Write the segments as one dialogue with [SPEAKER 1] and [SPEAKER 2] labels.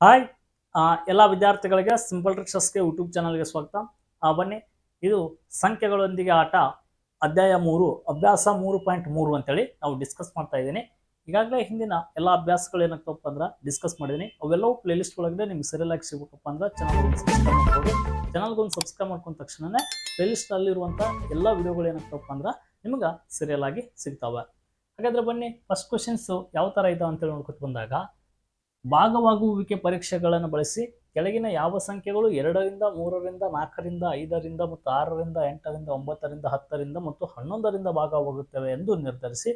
[SPEAKER 1] Hi ಎಲ್ಲ ವಿದ್ಯಾರ್ಥಿಗಳಿಗೆ simple ರಿಕ್ಷಸ್ಗೆ YouTube ಚಾನಲ್ಗೆ ಸ್ವಾಗತ. ಬನ್ನಿ. ಇದು ಸಂಖ್ಯೆಗಳೊಂದಿಗೆ ಆಟ ಅಧ್ಯಾಯ ಮೂರು, ಅಭ್ಯಾಸ ಮೂರು ಪಾಯಿಂಟ್ ಮೂರು ಅಂತೇಳಿ ನಾವು ಡಿಸ್ಕಸ್ ಮಾಡ್ತಾ ಇದ್ದೀನಿ. ಈಗಾಗಲೇ ಹಿಂದಿನ ಎಲ್ಲ ಅಭ್ಯಾಸಗಳು ಏನಾಗ್ತವಪ್ಪ ಅಂದ್ರೆ ಡಿಸ್ಕಸ್ ಮಾಡಿದ್ದೀನಿ. ಅವೆಲ್ಲವೂ ಪ್ಲೇಲಿಸ್ಟ್ ಒಳಗಡೆ ನಿಮ್ಗೆ ಸರಿಯಲ್ ಆಗಿ ಸಿಗಬೇಕಪ್ಪ ಅಂದ್ರೆ ಚಾನಲ್ ಸಬ್ಸ್ಕ್ರೈಬ್ ಮಾಡ್ಬೋದು ಚಾನಲ್ಗೆ ಒಂದು ಸಬ್ಸ್ಕ್ರೈಬ್ ಮಾಡ್ಕೊಂಡ ತಕ್ಷಣನೇ ಪ್ಲೇಲಿಸ್ಟ್ ಅಲ್ಲಿರುವಂಥ ಎಲ್ಲ ವಿಡಿಯೋಗಳು ಏನಾಗ್ತವಪ್ಪ ಅಂದ್ರೆ ನಿಮ್ಗೆ ಸರಿಯಲ್ ಆಗಿ ಸಿಗ್ತಾವೆ. ಹಾಗಾದ್ರೆ ಬನ್ನಿ ಫಸ್ಟ್ ಕ್ವಶನ್ಸ್ ಯಾವ ಥರ ಇದಾವೆ ಅಂತೇಳಿ ನೋಡ್ಕೊತ ಬಂದಾಗ ಭಾಗವಾಗುವಿಕೆ ಪರೀಕ್ಷೆಗಳನ್ನು ಬಳಸಿ ಕೆಳಗಿನ ಯಾವ ಸಂಖ್ಯೆಗಳು ಎರಡರಿಂದ ಮೂರರಿಂದ ನಾಲ್ಕರಿಂದ ಐದರಿಂದ ಮತ್ತು ಆರರಿಂದ ಎಂಟರಿಂದ ಒಂಬತ್ತರಿಂದ ಹತ್ತರಿಂದ ಮತ್ತು ಹನ್ನೊಂದರಿಂದ ಭಾಗವಾಗುತ್ತವೆ ಎಂದು ನಿರ್ಧರಿಸಿ,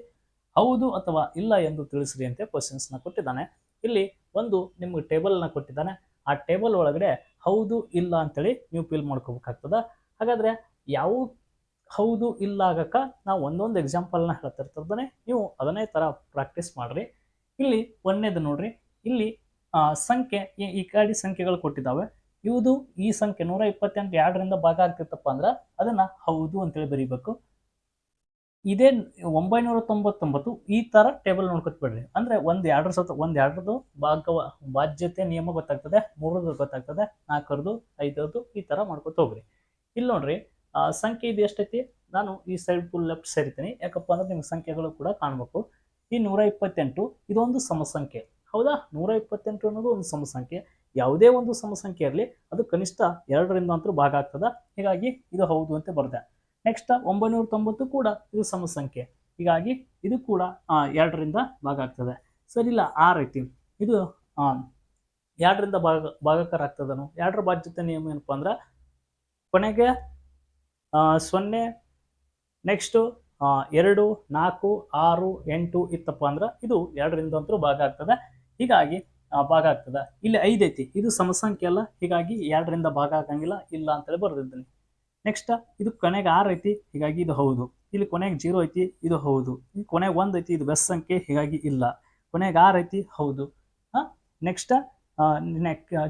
[SPEAKER 1] ಹೌದು ಅಥವಾ ಇಲ್ಲ ಎಂದು ತಿಳಿಸಿರಿ ಅಂತ ಕ್ವಶನ್ಸ್ನ ಕೊಟ್ಟಿದ್ದಾನೆ. ಇಲ್ಲಿ ಒಂದು ನಿಮ್ಗೆ ಟೇಬಲ್ನ ಕೊಟ್ಟಿದ್ದಾನೆ. ಆ ಟೇಬಲ್ ಒಳಗಡೆ ಹೌದು, ಇಲ್ಲ ಅಂತೇಳಿ ನೀವು ಫಿಲ್ ಮಾಡ್ಕೋಬೇಕಾಗ್ತದೆ. ಹಾಗಾದ್ರೆ ಯಾವ ಹೌದು, ಇಲ್ಲ ಆಗಕ್ಕ ನಾವು ಒಂದೊಂದು ಎಕ್ಸಾಂಪಲ್ನ ಹೇಳ್ತಿರ್ತಿರ್ತಾನೆ ನೀವು ಅದನ್ನೇ ಥರ ಪ್ರಾಕ್ಟೀಸ್ ಮಾಡಿರಿ. ಇಲ್ಲಿ ಒಂದನೇದು ನೋಡ್ರಿ. ಇಲ್ಲಿ ಸಂಖ್ಯೆ ಈ- ಕಡೆ ಸಂಖ್ಯೆಗಳು ಕೊಟ್ಟಿದ್ದಾವೆ. ಇವುದು ಈ ಸಂಖ್ಯೆ ನೂರ ಇಪ್ಪತ್ತೆಂಟು ಎರಡರಿಂದ ಭಾಗ ಆಗ್ತಿತ್ತಪ್ಪ ಅಂದ್ರೆ ಅದನ್ನ ಹೌದು ಅಂತೇಳಿ ಬರೀಬೇಕು. ಇದೇ ಒಂಬೈನೂರ ತೊಂಬತ್ತೊಂಬತ್ತು ಈ ತರ ಟೇಬಲ್ ನೋಡ್ಕೊತ್ಬಿಡ್ರಿ ಅಂದ್ರೆ ಒಂದ್ ಎರಡರ ಸತ ಒಂದ್ ಎರಡರದು ಭಾಗ ಬಾಧ್ಯತೆ ನಿಯಮ ಗೊತ್ತಾಗ್ತದೆ ಮೂರರದು ಗೊತ್ತಾಗ್ತದೆ ನಾಲ್ಕರದು ಐದರದು ಈ ತರ ಮಾಡ್ಕೊತ ಹೋಗ್ರಿ. ಇಲ್ಲಿ ನೋಡ್ರಿ ಆ, ಸಂಖ್ಯೆ ಇದು ಎಷ್ಟೈತಿ? ನಾನು ಈ ಸೈಡ್ ಫುಲ್ ಲೆಫ್ಟ್ ಸೇರಿತೀನಿ. ಯಾಕಪ್ಪ ಅಂದ್ರೆ ನಿಮ್ಗೆ ಸಂಖ್ಯೆಗಳು ಕೂಡ ಕಾಣ್ಬೇಕು. ಈ ನೂರ ಇಪ್ಪತ್ತೆಂಟು ಇದೊಂದು ಸಮಸಂಖ್ಯೆ. ಹೌದಾ? ನೂರ ಇಪ್ಪತ್ತೆಂಟು ಅನ್ನೋದು ಒಂದು ಸಮಸಂಖ್ಯೆ. ಯಾವುದೇ ಒಂದು ಸಮಸಂಖ್ಯೆ ಇರಲಿ ಅದು ಕನಿಷ್ಠ ಎರಡರಿಂದ ಅಂತೂ ಭಾಗ ಆಗ್ತದ. ಹೀಗಾಗಿ ಇದು ಹೌದು ಅಂತ ಬರ್ದೆ. ನೆಕ್ಸ್ಟ್ ಒಂಬೈನೂರ ತೊಂಬತ್ತು ಕೂಡ ಇದು ಸಮಸಂಖ್ಯೆ. ಹೀಗಾಗಿ ಇದು ಕೂಡ ಆ, ಎರಡರಿಂದ ಭಾಗ ಆಗ್ತದೆ. ಸರಿ ಇಲ್ಲ ರೀತಿ. ಇದು ಆ, ಎರಡರಿಂದ ಭಾಗ ಭಾಗಕಾರ ಆಗ್ತದನು ಎರಡರ ಬಾಧ್ಯತೆ ನಿಯಮ ಏನಪ್ಪ ಅಂದ್ರೆ ಕೊನೆಗೆ ಆ, ಸೊನ್ನೆ ನೆಕ್ಸ್ಟು ಎರಡು ನಾಲ್ಕು ಆರು ಎಂಟು ಇತ್ತಪ್ಪ ಅಂದ್ರೆ ಇದು ಎರಡರಿಂದ ಅಂತೂ ಭಾಗ ಆಗ್ತದೆ. ಹೀಗಾಗಿ ಭಾಗ ಆಗ್ತದೆ. ಇಲ್ಲಿ ಐದೈತಿ ಇದು ಸಮಸಂಖ್ಯೆ ಅಲ್ಲ. ಹೀಗಾಗಿ ಎರಡರಿಂದ ಭಾಗ ಆಗಂಗಿಲ್ಲ. ಇಲ್ಲ ಅಂತೇಳಿ ಬರೆದಿದ್ದೀನಿ. ನೆಕ್ಸ್ಟ್ ಇದು ಕೊನೆಗೆ ಆರು ಐತಿ. ಹೀಗಾಗಿ ಇದು ಹೌದು. ಇಲ್ಲಿ ಕೊನೆಗೆ ಜೀರೋ ಐತಿ. ಇದು ಹೌದು. ಇಲ್ಲಿ ಕೊನೆಗೆ ಒಂದು ಐತಿ. ಇದು ಬೆಸ್ ಸಂಖ್ಯೆ. ಹೀಗಾಗಿ ಇಲ್ಲ. ಕೊನೆಗೆ ಆರು ಐತಿ. ಹೌದು. ಹಾಂ? ನೆಕ್ಸ್ಟ್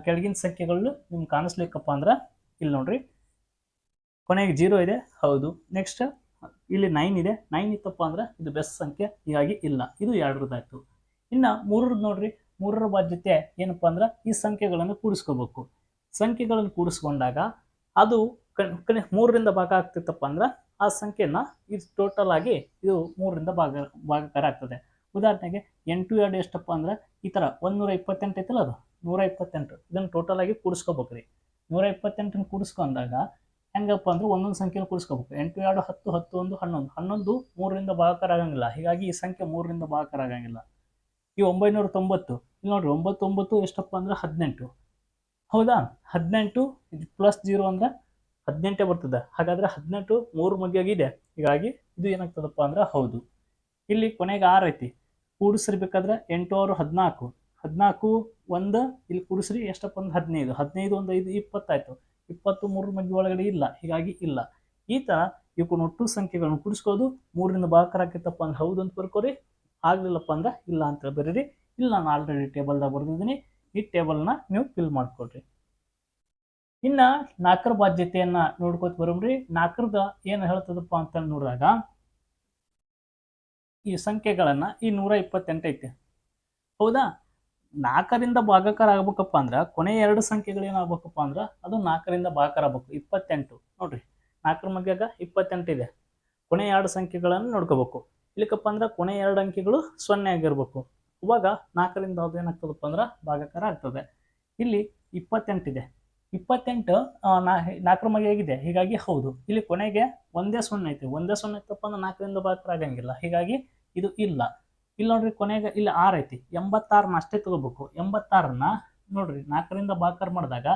[SPEAKER 1] ಕೆಳಗಿನ ಸಂಖ್ಯೆಗಳು ನಿಮ್ಗೆ ಕಾಣಿಸ್ಲಿಕ್ಕಪ್ಪ ಅಂದ್ರೆ ಇಲ್ಲಿ ನೋಡ್ರಿ. ಕೊನೆಗೆ ಜೀರೋ ಇದೆ. ಹೌದು. ನೆಕ್ಸ್ಟ್ ಇಲ್ಲಿ ನೈನ್ ಇದೆ. ನೈನ್ ಇತ್ತಪ್ಪ ಅಂದ್ರೆ ಇದು ಬೆಸ್ಟ್ ಸಂಖ್ಯೆ. ಹೀಗಾಗಿ ಇಲ್ಲ. ಇದು ಎರಡರದಾಯ್ತು ಇನ್ನು ಮೂರರದ್ದು ನೋಡ್ರಿ, ಮೂರರ ಬಾಧ್ಯತೆ ಏನಪ್ಪ ಅಂದ್ರೆ ಈ ಸಂಖ್ಯೆಗಳನ್ನು ಕೂಡಿಸ್ಕೋಬೇಕು. ಸಂಖ್ಯೆಗಳನ್ನು ಕೂಡಿಸ್ಕೊಂಡಾಗ ಅದು ಕಣ್ ಮೂರರಿಂದ ಭಾಗ ಆಗ್ತಿತ್ತಪ್ಪ ಅಂದ್ರೆ ಆ ಸಂಖ್ಯೆನ ಇದು ಟೋಟಲ್ ಆಗಿ ಇದು ಮೂರರಿಂದ ಭಾಗ, ಭಾಗಕಾರ ಆಗ್ತದೆ. ಉದಾಹರಣೆಗೆ ಎಂಟು ಎರಡು ಎಷ್ಟಪ್ಪ ಅಂದ್ರೆ ಈ ಥರ ಒಂದೂರ ಇಪ್ಪತ್ತೆಂಟು ಐತಲ್ಲ ಅದು? ನೂರ ಇಪ್ಪತ್ತೆಂಟು. ಇದನ್ನು ಟೋಟಲ್ ಆಗಿ ಕೂಡಿಸ್ಕೋಬೇಕ್ರಿ. ನೂರ ಇಪ್ಪತ್ತೆಂಟನ್ನು ಕೂಡಿಸ್ಕೊಂಡಾಗ ಹೆಂಗಪ್ಪ ಅಂದ್ರೆ ಒಂದೊಂದು ಸಂಖ್ಯೆನ ಕೂಡಿಸ್ಕೋಬೇಕು. ಎಂಟು ಎರಡು ಹತ್ತು ಹತ್ತು ಒಂದು ಹನ್ನೊಂದು. ಹನ್ನೊಂದು ಮೂರರಿಂದ ಭಾಗಕಾರ ಆಗಂಗಿಲ್ಲ. ಹೀಗಾಗಿ ಈ ಸಂಖ್ಯೆ ಮೂರರಿಂದ ಭಾಗಕಾರ ಆಗಂಗಿಲ್ಲ. ಈ ಒಂಬೈನೂರ ತೊಂಬತ್ತು ಇಲ್ಲಿ ನೋಡ್ರಿ, ಒಂಬತ್ತೊಂಬತ್ತು ಒಂಬತ್ತು ಎಷ್ಟಪ್ಪ ಅಂದ್ರೆ ಹದಿನೆಂಟು. ಹೌದಾ? ಹದಿನೆಂಟು ಪ್ಲಸ್ ಜೀರೋ ಅಂದ್ರೆ ಹದಿನೆಂಟೇ ಬರ್ತದೆ. ಹಾಗಾದ್ರೆ ಹದಿನೆಂಟು ಮೂರು ಮಗ್ಗಿಯಾಗಿದೆ ಹೀಗಾಗಿ ಇದು ಏನಾಗ್ತದಪ್ಪ ಅಂದ್ರೆ ಹೌದು. ಇಲ್ಲಿ ಕೊನೆಗೆ ಆರು ಐತಿ. ಕೂಡಿಸ್ರಿಬೇಕಾದ್ರೆ ಎಂಟು ಆರು ಹದಿನಾಲ್ಕು. ಹದಿನಾಲ್ಕು ಒಂದು, ಇಲ್ಲಿ ಕೂಡಿಸ್ರಿ ಎಷ್ಟಪ್ಪ ಅಂದ್ರೆ ಹದಿನೈದು. ಹದಿನೈದು ಒಂದು ಐದು, ಇಪ್ಪತ್ತಾಯ್ತು. ಇಪ್ಪತ್ತು ಮೂರು ಮಗ್ಗಿ ಒಳಗಡೆ ಇಲ್ಲ. ಹೀಗಾಗಿ ಇಲ್ಲ. ಈ ಥರ ಇವಕ್ಕೆ ಒಟ್ಟು ಸಂಖ್ಯೆಗಳನ್ನು ಕೂಡಿಸ್ಕೋದು. ಮೂರರಿಂದ ಆಕೈತಪ್ಪ ಅಂದ್ರೆ ಹೌದು ಅಂತ ಬರ್ಕೋರಿ. ಆಗ್ಲಿಲ್ಲಪ್ಪ ಅಂದ್ರೆ ಇಲ್ಲ ಅಂತ ಬರೀರಿ ಇಲ್ಲ ನಾನು ಆಲ್ರೆಡಿ ಟೇಬಲ್ದಾಗ ಬರೆದಿದ್ದೀನಿ. ಈ ಟೇಬಲ್ನ ನೀವು ಫಿಲ್ ಮಾಡಿಕೊಡ್ರಿ ಇನ್ನು ನಾಲ್ಕರ ಬಾಧ್ಯತೆಯನ್ನು ನೋಡ್ಕೊತ ಬರೋಮ್ರಿ. ನಾಲ್ಕರದ ಏನು ಹೇಳ್ತದಪ್ಪ ಅಂತ ನೋಡಿದಾಗ ಈ ಸಂಖ್ಯೆಗಳನ್ನು ಈ ನೂರ ಇಪ್ಪತ್ತೆಂಟು ಐತೆ. ಹೌದಾ? ನಾಲ್ಕರಿಂದ ಭಾಗಕಾರ ಆಗ್ಬೇಕಪ್ಪ ಅಂದ್ರೆ ಕೊನೆಯ ಎರಡು ಸಂಖ್ಯೆಗಳು ಏನಾಗ್ಬೇಕಪ್ಪ ಅಂದ್ರೆ ಅದು ನಾಲ್ಕರಿಂದ ಭಾಗಕಾರ ಆಗ್ಬೇಕು. ಇಪ್ಪತ್ತೆಂಟು. ನೋಡ್ರಿ. ನಾಲ್ಕರ ಮಗ್ಯಾಗ ಇಪ್ಪತ್ತೆಂಟು ಇದೆ. ಕೊನೆಯ ಎರಡು ಸಂಖ್ಯೆಗಳನ್ನು ನೋಡ್ಕೋಬೇಕು. ಇಲ್ಲಿಕಪ್ಪ ಅಂದ್ರೆ ಕೊನೆ ಎರಡು ಅಂಕಿಗಳು ಸೊನ್ನೆ ಆಗಿರ್ಬೇಕು. ಇವಾಗ ನಾಲ್ಕರಿಂದ ಅದು ಏನಾಗ್ತದಪ್ಪ ಅಂದ್ರೆ ಭಾಗಕಾರ ಆಗ್ತದೆ. ಇಲ್ಲಿ ಇಪ್ಪತ್ತೆಂಟಿದೆ ಇಪ್ಪತ್ತೆಂಟು ನಾಲ್ಕರ ನಾಲ್ಕರ ಮಗಿಯಾಗಿದೆ ಹೀಗಾಗಿ ಹೌದು. ಇಲ್ಲಿ ಕೊನೆಗೆ ಒಂದೇ ಸೊನ್ನೆ ಐತೆ. ಒಂದೇ ಸೊನ್ನೆ ಇತ್ತಪ್ಪ ಅಂದ್ರೆ ನಾಲ್ಕರಿಂದ ಭಾಗಕಾರ ಆಗಂಗಿಲ್ಲ. ಹೀಗಾಗಿ ಇದು ಇಲ್ಲ. ಇಲ್ಲಿ ನೋಡ್ರಿ ಕೊನೆಗೆ ಇಲ್ಲಿ ಆರು ಐತಿ. ಎಂಬತ್ತಾರನ್ನ ಅಷ್ಟೇ ತಗೋಬೇಕು. ಎಂಬತ್ತಾರನ್ನ ನೋಡ್ರಿ ನಾಲ್ಕರಿಂದ ಭಾಗಕಾರ ಮಾಡಿದಾಗ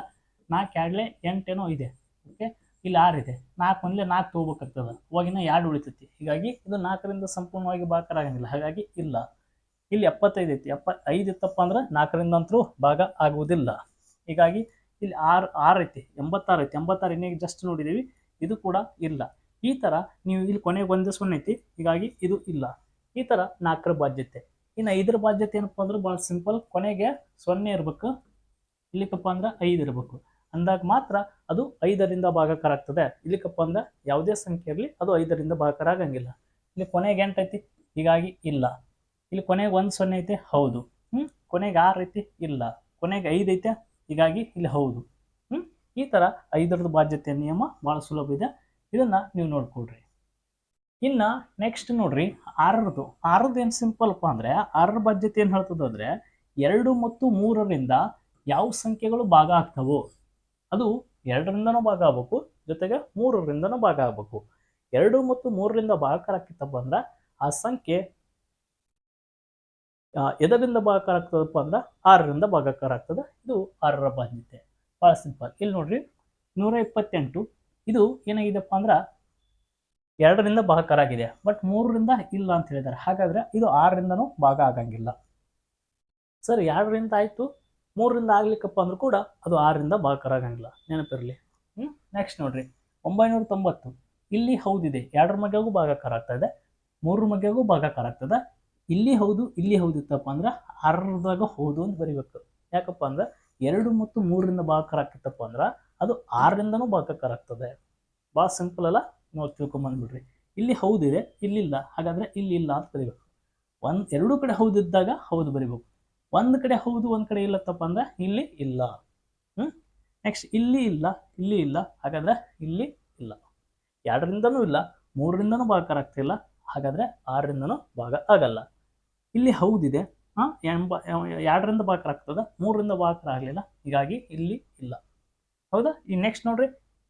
[SPEAKER 1] ನಾಲ್ಕು ಎರಡಲೇ ಎಂಟೇನೋ ಇದೆ. ಓಕೆ ಇಲ್ಲಿ ಆರು ಇದೆ ನಾಲ್ಕು ಒಂದ್ಲೆ ನಾಲ್ಕು ತಗೋಬೇಕಾಗ್ತದೆ. ಅವಾಗಿನ ಎರಡು ಉಳಿತೈತಿ. ಹೀಗಾಗಿ ಇದು ನಾಲ್ಕರಿಂದ ಸಂಪೂರ್ಣವಾಗಿ ಭಾಗಕಾರ ಆಗಂಗಿಲ್ಲ. ಹಾಗಾಗಿ ಇಲ್ಲ. ಇಲ್ಲಿ ಎಪ್ಪತ್ತೈದು ಐತಿ. ಎಪ್ಪ, ಐದು ಇತ್ತಪ್ಪ ಅಂದ್ರೆ ನಾಲ್ಕರಿಂದ ಅಂತರೂ ಭಾಗ ಆಗುವುದಿಲ್ಲ. ಹೀಗಾಗಿ ಇಲ್ಲಿ ಆರು ಆರು ಐತಿ. ಎಂಬತ್ತಾರು ಐತಿ. ಎಂಬತ್ತಾರು ಇನ್ನೇ ಜಸ್ಟ್ ನೋಡಿದ್ದೀವಿ ಇದು ಕೂಡ ಇಲ್ಲ. ಈ ಥರ ನೀವು ಇಲ್ಲಿ ಕೊನೆಗೆ ಒಂದೇ ಸೊನ್ನೆ ಐತಿ. ಹೀಗಾಗಿ ಇದು ಇಲ್ಲ. ಈ ಥರ ನಾಲ್ಕರ ಬಾಧ್ಯತೆ. ಇನ್ನು ಐದರ ಬಾಧ್ಯತೆ ಏನಪ್ಪ ಅಂದ್ರೆ ಭಾಳ ಸಿಂಪಲ್ ಕೊನೆಗೆ ಸೊನ್ನೆ ಇರಬೇಕು. ಇಲ್ಲಿಕಪ್ಪ ಅಂದ್ರೆ ಐದು ಇರಬೇಕು. ಅಂದಾಗ ಮಾತ್ರ ಅದು ಐದರಿಂದ ಭಾಗಕಾರ ಆಗ್ತದೆ ಇಲ್ಲಿಕಪ್ಪ ಅಂದ್ರೆ ಯಾವುದೇ ಸಂಖ್ಯೆ ಇರಲಿ, ಅದು ಐದರಿಂದ ಭಾಗಕಾರ ಆಗಂಗಿಲ್ಲ ಇಲ್ಲಿ ಕೊನೆಗೆ ಎಂಟು ಐತಿ ಹೀಗಾಗಿ ಇಲ್ಲ. ಇಲ್ಲಿ ಕೊನೆಗೆ ಒಂದು ಸೊನ್ನೆ ಐತೆ? ಹೌದು. ಹ್ಞೂ ಕೊನೆಗೆ ಆರು ಐತಿ? ಇಲ್ಲ. ಕೊನೆಗೆ ಐದು ಐತೆ? ಹೀಗಾಗಿ ಇಲ್ಲಿ ಹೌದು. ಹ್ಞೂ ಈ ಥರ ಐದರದ್ದು ಬಾಧ್ಯತೆಯ ನಿಯಮ ಭಾಳ ಸುಲಭ ಇದೆ. ಇದನ್ನ ನೀವು ನೋಡ್ಕೊಳ್ರಿ. ಇನ್ನು ನೆಕ್ಸ್ಟ್ ನೋಡ್ರಿ ಆರರದು ಆರರದ್ದು ಏನು ಸಿಂಪಲ್ಪ್ಪ ಅಂದರೆ, ಆರರ ಬಾಧ್ಯತೆ ಏನು ಹೇಳ್ತದೆ ಅಂದರೆ, ಎರಡು ಮತ್ತು ಮೂರರಿಂದ ಯಾವ ಸಂಖ್ಯೆಗಳು ಭಾಗ ಆಗ್ತವೋ? ಅದು ಎರಡರಿಂದನೂ ಭಾಗ ಆಗ್ಬೇಕು, ಜೊತೆಗೆ ಮೂರರಿಂದನೂ ಭಾಗ ಆಗ್ಬೇಕು. ಎರಡು ಮತ್ತು ಮೂರರಿಂದ ಭಾಗಕಾರಕ್ಕಿಂತ ಅಂದ್ರೆ ಆ ಸಂಖ್ಯೆ ಎದರಿಂದ ಭಾಗಕಾರ ಆಗ್ತದಪ್ಪ ಅಂದ್ರೆ ಆರರಿಂದ ಭಾಗಕಾರ ಆಗ್ತದೆ ಇದು ಆರರ ಬಾಧ್ಯತೆ ಭಾಳ ಸಿಂಪಲ್. ಇಲ್ಲಿ ನೋಡ್ರಿ, ನೂರ ಇಪ್ಪತ್ತೆಂಟು. ಇದು ಏನಾಗಿದೆಪ್ಪ ಅಂದ್ರೆ ಎರಡರಿಂದ ಭಾಗಕಾರ ಆಗಿದೆ ಬಟ್ ಮೂರರಿಂದ ಇಲ್ಲ ಅಂತ ಹೇಳಿದ್ದಾರೆ. ಹಾಗಾದ್ರೆ ಇದು ಆರರಿಂದನೂ ಭಾಗ ಆಗಂಗಿಲ್ಲ. ಸರ್, ಎರಡರಿಂದ ಆಯ್ತು. ಮೂರರಿಂದ ಆಗ್ಲಿಕ್ಕಪ್ಪ ಅಂದ್ರೂ ಕೂಡ ಅದು ಆರರಿಂದ ಭಾಗಕರಾಗಂಗಿಲ್ಲ ನೆನಪಿರಲಿ. ಹ್ಞೂ ನೆಕ್ಸ್ಟ್ ನೋಡ್ರಿ. ಒಂಬೈನೂರ ತೊಂಬತ್ತು ಇಲ್ಲಿ ಹೌದಿದೆ. ಎರಡರ ಮಗ್ಗೆಗೂ ಭಾಗಾಕಾರ ಇದೆ. ಮೂರರ ಮಗ್ಗೆಗೂ ಭಾಗಾಕಾರ ಆಗ್ತದೆ ಇಲ್ಲಿ ಹೌದು, ಇಲ್ಲಿ ಹೌದಿತ್ತಪ್ಪ ಅಂದ್ರೆ ಆರರದಾಗ ಹೌದು ಅಂತ ಬರಿಬೇಕು. ಯಾಕಪ್ಪ ಅಂದ್ರೆ ಎರಡು ಮತ್ತು ಮೂರರಿಂದ ಭಾಗಾಕಾರ ಆಗ್ತಿತ್ತಪ್ಪ ಅಂದ್ರೆ ಅದು ಆರರಿಂದನೂ ಭಾಗಾಕಾರ ಆಗ್ತದೆ ಭಾಳ ಸಿಂಪಲ್ ಅಲ್ಲ? ನಾವು ತಿಳ್ಕೊಂಬಂದ್ಬಿಡ್ರಿ. ಇಲ್ಲಿ ಹೌದಿದೆ, ಇಲ್ಲಿಲ್ಲ. ಹಾಗಾದ್ರೆ ಇಲ್ಲಿ ಇಲ್ಲ ಅಂತ ಬರಿಬೇಕು. ಒಂದು, ಎರಡೂ ಕಡೆ ಹೌದಿದ್ದಾಗ ಹೌದು ಬರಿಬೇಕು. ಒಂದ್ ಕಡೆ ಹೌದು, ಒಂದ್ ಕಡೆ ಇಲ್ಲತ್ತಪ್ಪ ಅಂದ್ರೆ ಇಲ್ಲಿ ಇಲ್ಲ. ಹ್ಮ್? ನೆಕ್ಸ್ಟ್ ಇಲ್ಲಿ ಇಲ್ಲ ಇಲ್ಲಿ ಇಲ್ಲ. ಹಾಗಾದ್ರೆ ಇಲ್ಲಿ ಇಲ್ಲ. ಎರಡರಿಂದನೂ ಇಲ್ಲ, ಮೂರರಿಂದನೂ ಭಾಗಕಾರ ಆಗ್ತಿಲ್ಲ ಹಾಗಾದ್ರೆ ಆರರಿಂದನೂ ಭಾಗ ಆಗಲ್ಲ. ಇಲ್ಲಿ ಹೌದಿದೆ. ಹಾ? ಎಂಬ, ಎರಡರಿಂದ ಭಾಗಾಕಾರ ಆಗ್ತದ, ಮೂರರಿಂದ ಭಾಗಕಾರ ಆಗಲಿಲ್ಲ. ಹೀಗಾಗಿ ಇಲ್ಲಿ ಇಲ್ಲ. ಹೌದಾ? ಈ ನೆಕ್ಸ್ಟ್ ನೋಡ್ರಿ.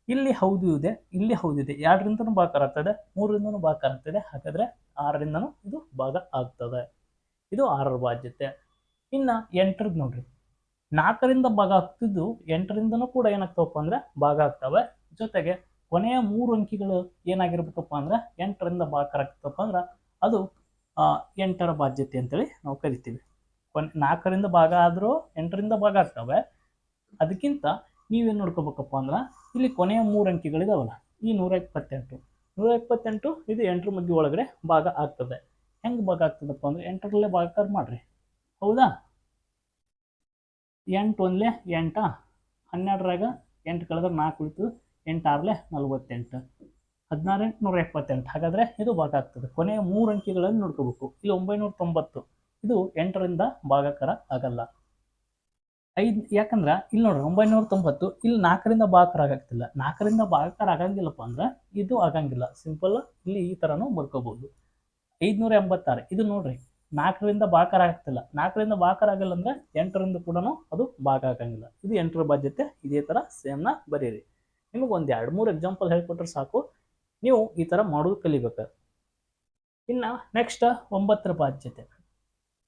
[SPEAKER 1] ಇಲ್ಲಿ ಹೌದು ಇದೆ, ಇಲ್ಲಿ ಹೌದಿದೆ ಎರಡರಿಂದನೂ ಭಾಗಾಕಾರ ಆಗ್ತದೆ ಮೂರರಿಂದನೂ ಭಾಗಕಾರ ಆಗ್ತದೆ ಹಾಗಾದ್ರೆ ಆರರಿಂದನೂ ಇದು ಭಾಗ ಆಗ್ತದೆ. ಇದು ಆರರ ಬಾಧ್ಯತೆ. ಇನ್ನ ಎಂಟ್ರದ್ದು ನೋಡ್ರಿ. ನಾಲ್ಕರಿಂದ ಭಾಗ ಆಗ್ತಿದ್ದು ಎಂಟರಿಂದನೂ ಕೂಡ ಏನಾಗ್ತಾವಪ್ಪ ಅಂದ್ರೆ ಭಾಗ ಆಗ್ತವೆ. ಜೊತೆಗೆ ಕೊನೆಯ ಮೂರು ಅಂಕಿಗಳು ಏನಾಗಿರ್ಬೇಕಪ್ಪ ಅಂದ್ರೆ ಎಂಟರಿಂದ ಭಾಗ ಆಗ್ತಪ್ಪ ಅಂದ್ರೆ ಅದು ಎಂಟರ ಬಾಧ್ಯತೆ ಅಂತೇಳಿ ನಾವು ಕರಿತೀವಿ. ಕೊನೆ, ನಾಲ್ಕರಿಂದ ಭಾಗ ಆದರೂ ಎಂಟರಿಂದ ಭಾಗ ಆಗ್ತವೆ. ಅದಕ್ಕಿಂತ ನೀವೇನು ನೋಡ್ಕೋಬೇಕಪ್ಪ ಅಂದ್ರೆ ಇಲ್ಲಿ ಕೊನೆಯ ಮೂರು ಅಂಕಿಗಳಿದಾವಲ್ಲ, ಈ ನೂರ ಇಪ್ಪತ್ತೆಂಟು ನೂರ ಇಪ್ಪತ್ತೆಂಟು ಇದು ಎಂಟರ ಮಧ್ಯೆ ಒಳಗಡೆ ಭಾಗ ಆಗ್ತದೆ. ಹೆಂಗೆ ಭಾಗ ಆಗ್ತದಪ್ಪ ಅಂದ್ರೆ ಎಂಟರಲ್ಲೇ ಭಾಗಾಕಾರ ಮಾಡ್ರಿ. ಹೌದಾ? ಎಂಟು ಒಂದ್ಲೆ ಎಂಟ? ಹನ್ನೆರಡರಾಗ ಎಂಟು ಕಳೆದ್ರೆ ನಾಲ್ಕು ಉಳಿತು. ಎಂಟು ಆರ್ಲೆ ನಲ್ವತ್ತೆಂಟು. ಹದಿನಾರು ಎಂಟು ನೂರ ಎಪ್ಪತ್ತೆಂಟು. ಹಾಗಾದರೆ ಇದು ಭಾಗ ಆಗ್ತದೆ. ಕೊನೆಯ ಮೂರು ಅಂಕಿಗಳನ್ನು ನೋಡ್ಕೋಬೇಕು. ಇಲ್ಲಿ ಒಂಬೈನೂರ ತೊಂಬತ್ತು. ಇದು ಎಂಟರಿಂದ ಭಾಗಾಕಾರ ಆಗಲ್ಲ. ಐದು, ಯಾಕಂದ್ರೆ ಇಲ್ಲಿ ನೋಡ್ರಿ ಒಂಬೈನೂರ ತೊಂಬತ್ತು, ಇಲ್ಲಿ ನಾಲ್ಕರಿಂದ ಭಾಗಕರ ಆಗಾಗ್ತಿಲ್ಲ ನಾಲ್ಕರಿಂದ ಭಾಗಕರ ಆಗಂಗಿಲ್ಲಪ್ಪ ಅಂದ್ರೆ ಇದು ಆಗಂಗಿಲ್ಲ. ಸಿಂಪಲ್ ಇಲ್ಲಿ ಈ ಥರನೂ ಬರ್ಕೋಬಹುದು ಐದುನೂರ ಎಂಬತ್ತಾರು. ಇದು ನೋಡ್ರಿ ನಾಲ್ಕರಿಂದ ಭಾಗಾಕಾರ ಆಗ್ತಿಲ್ಲ. ನಾಲ್ಕರಿಂದ ಬಾಕಾರ ಆಗಲ್ಲ ಅಂದ್ರೆ ಎಂಟರಿಂದ ಕೂಡ ಅದು ಭಾಗ ಆಗಂಗಿಲ್ಲ. ಇದು ಎಂಟರ ಬಾಧ್ಯತೆ, ಇದೇ ಥರ ಸೇಮ್ನ ಬರೀರಿ. ನಿಮಗೆ ಒಂದು ಎರಡು ಮೂರು ಎಕ್ಸಾಂಪಲ್ ಹೇಳ್ಕೊಟ್ರೆ ಸಾಕು. ನೀವು ಈ ಥರ ಮಾಡೋದು ಕಲಿಬೇಕು. ಇನ್ನು ನೆಕ್ಸ್ಟ್ ಒಂಬತ್ತರ ಬಾಧ್ಯತೆ.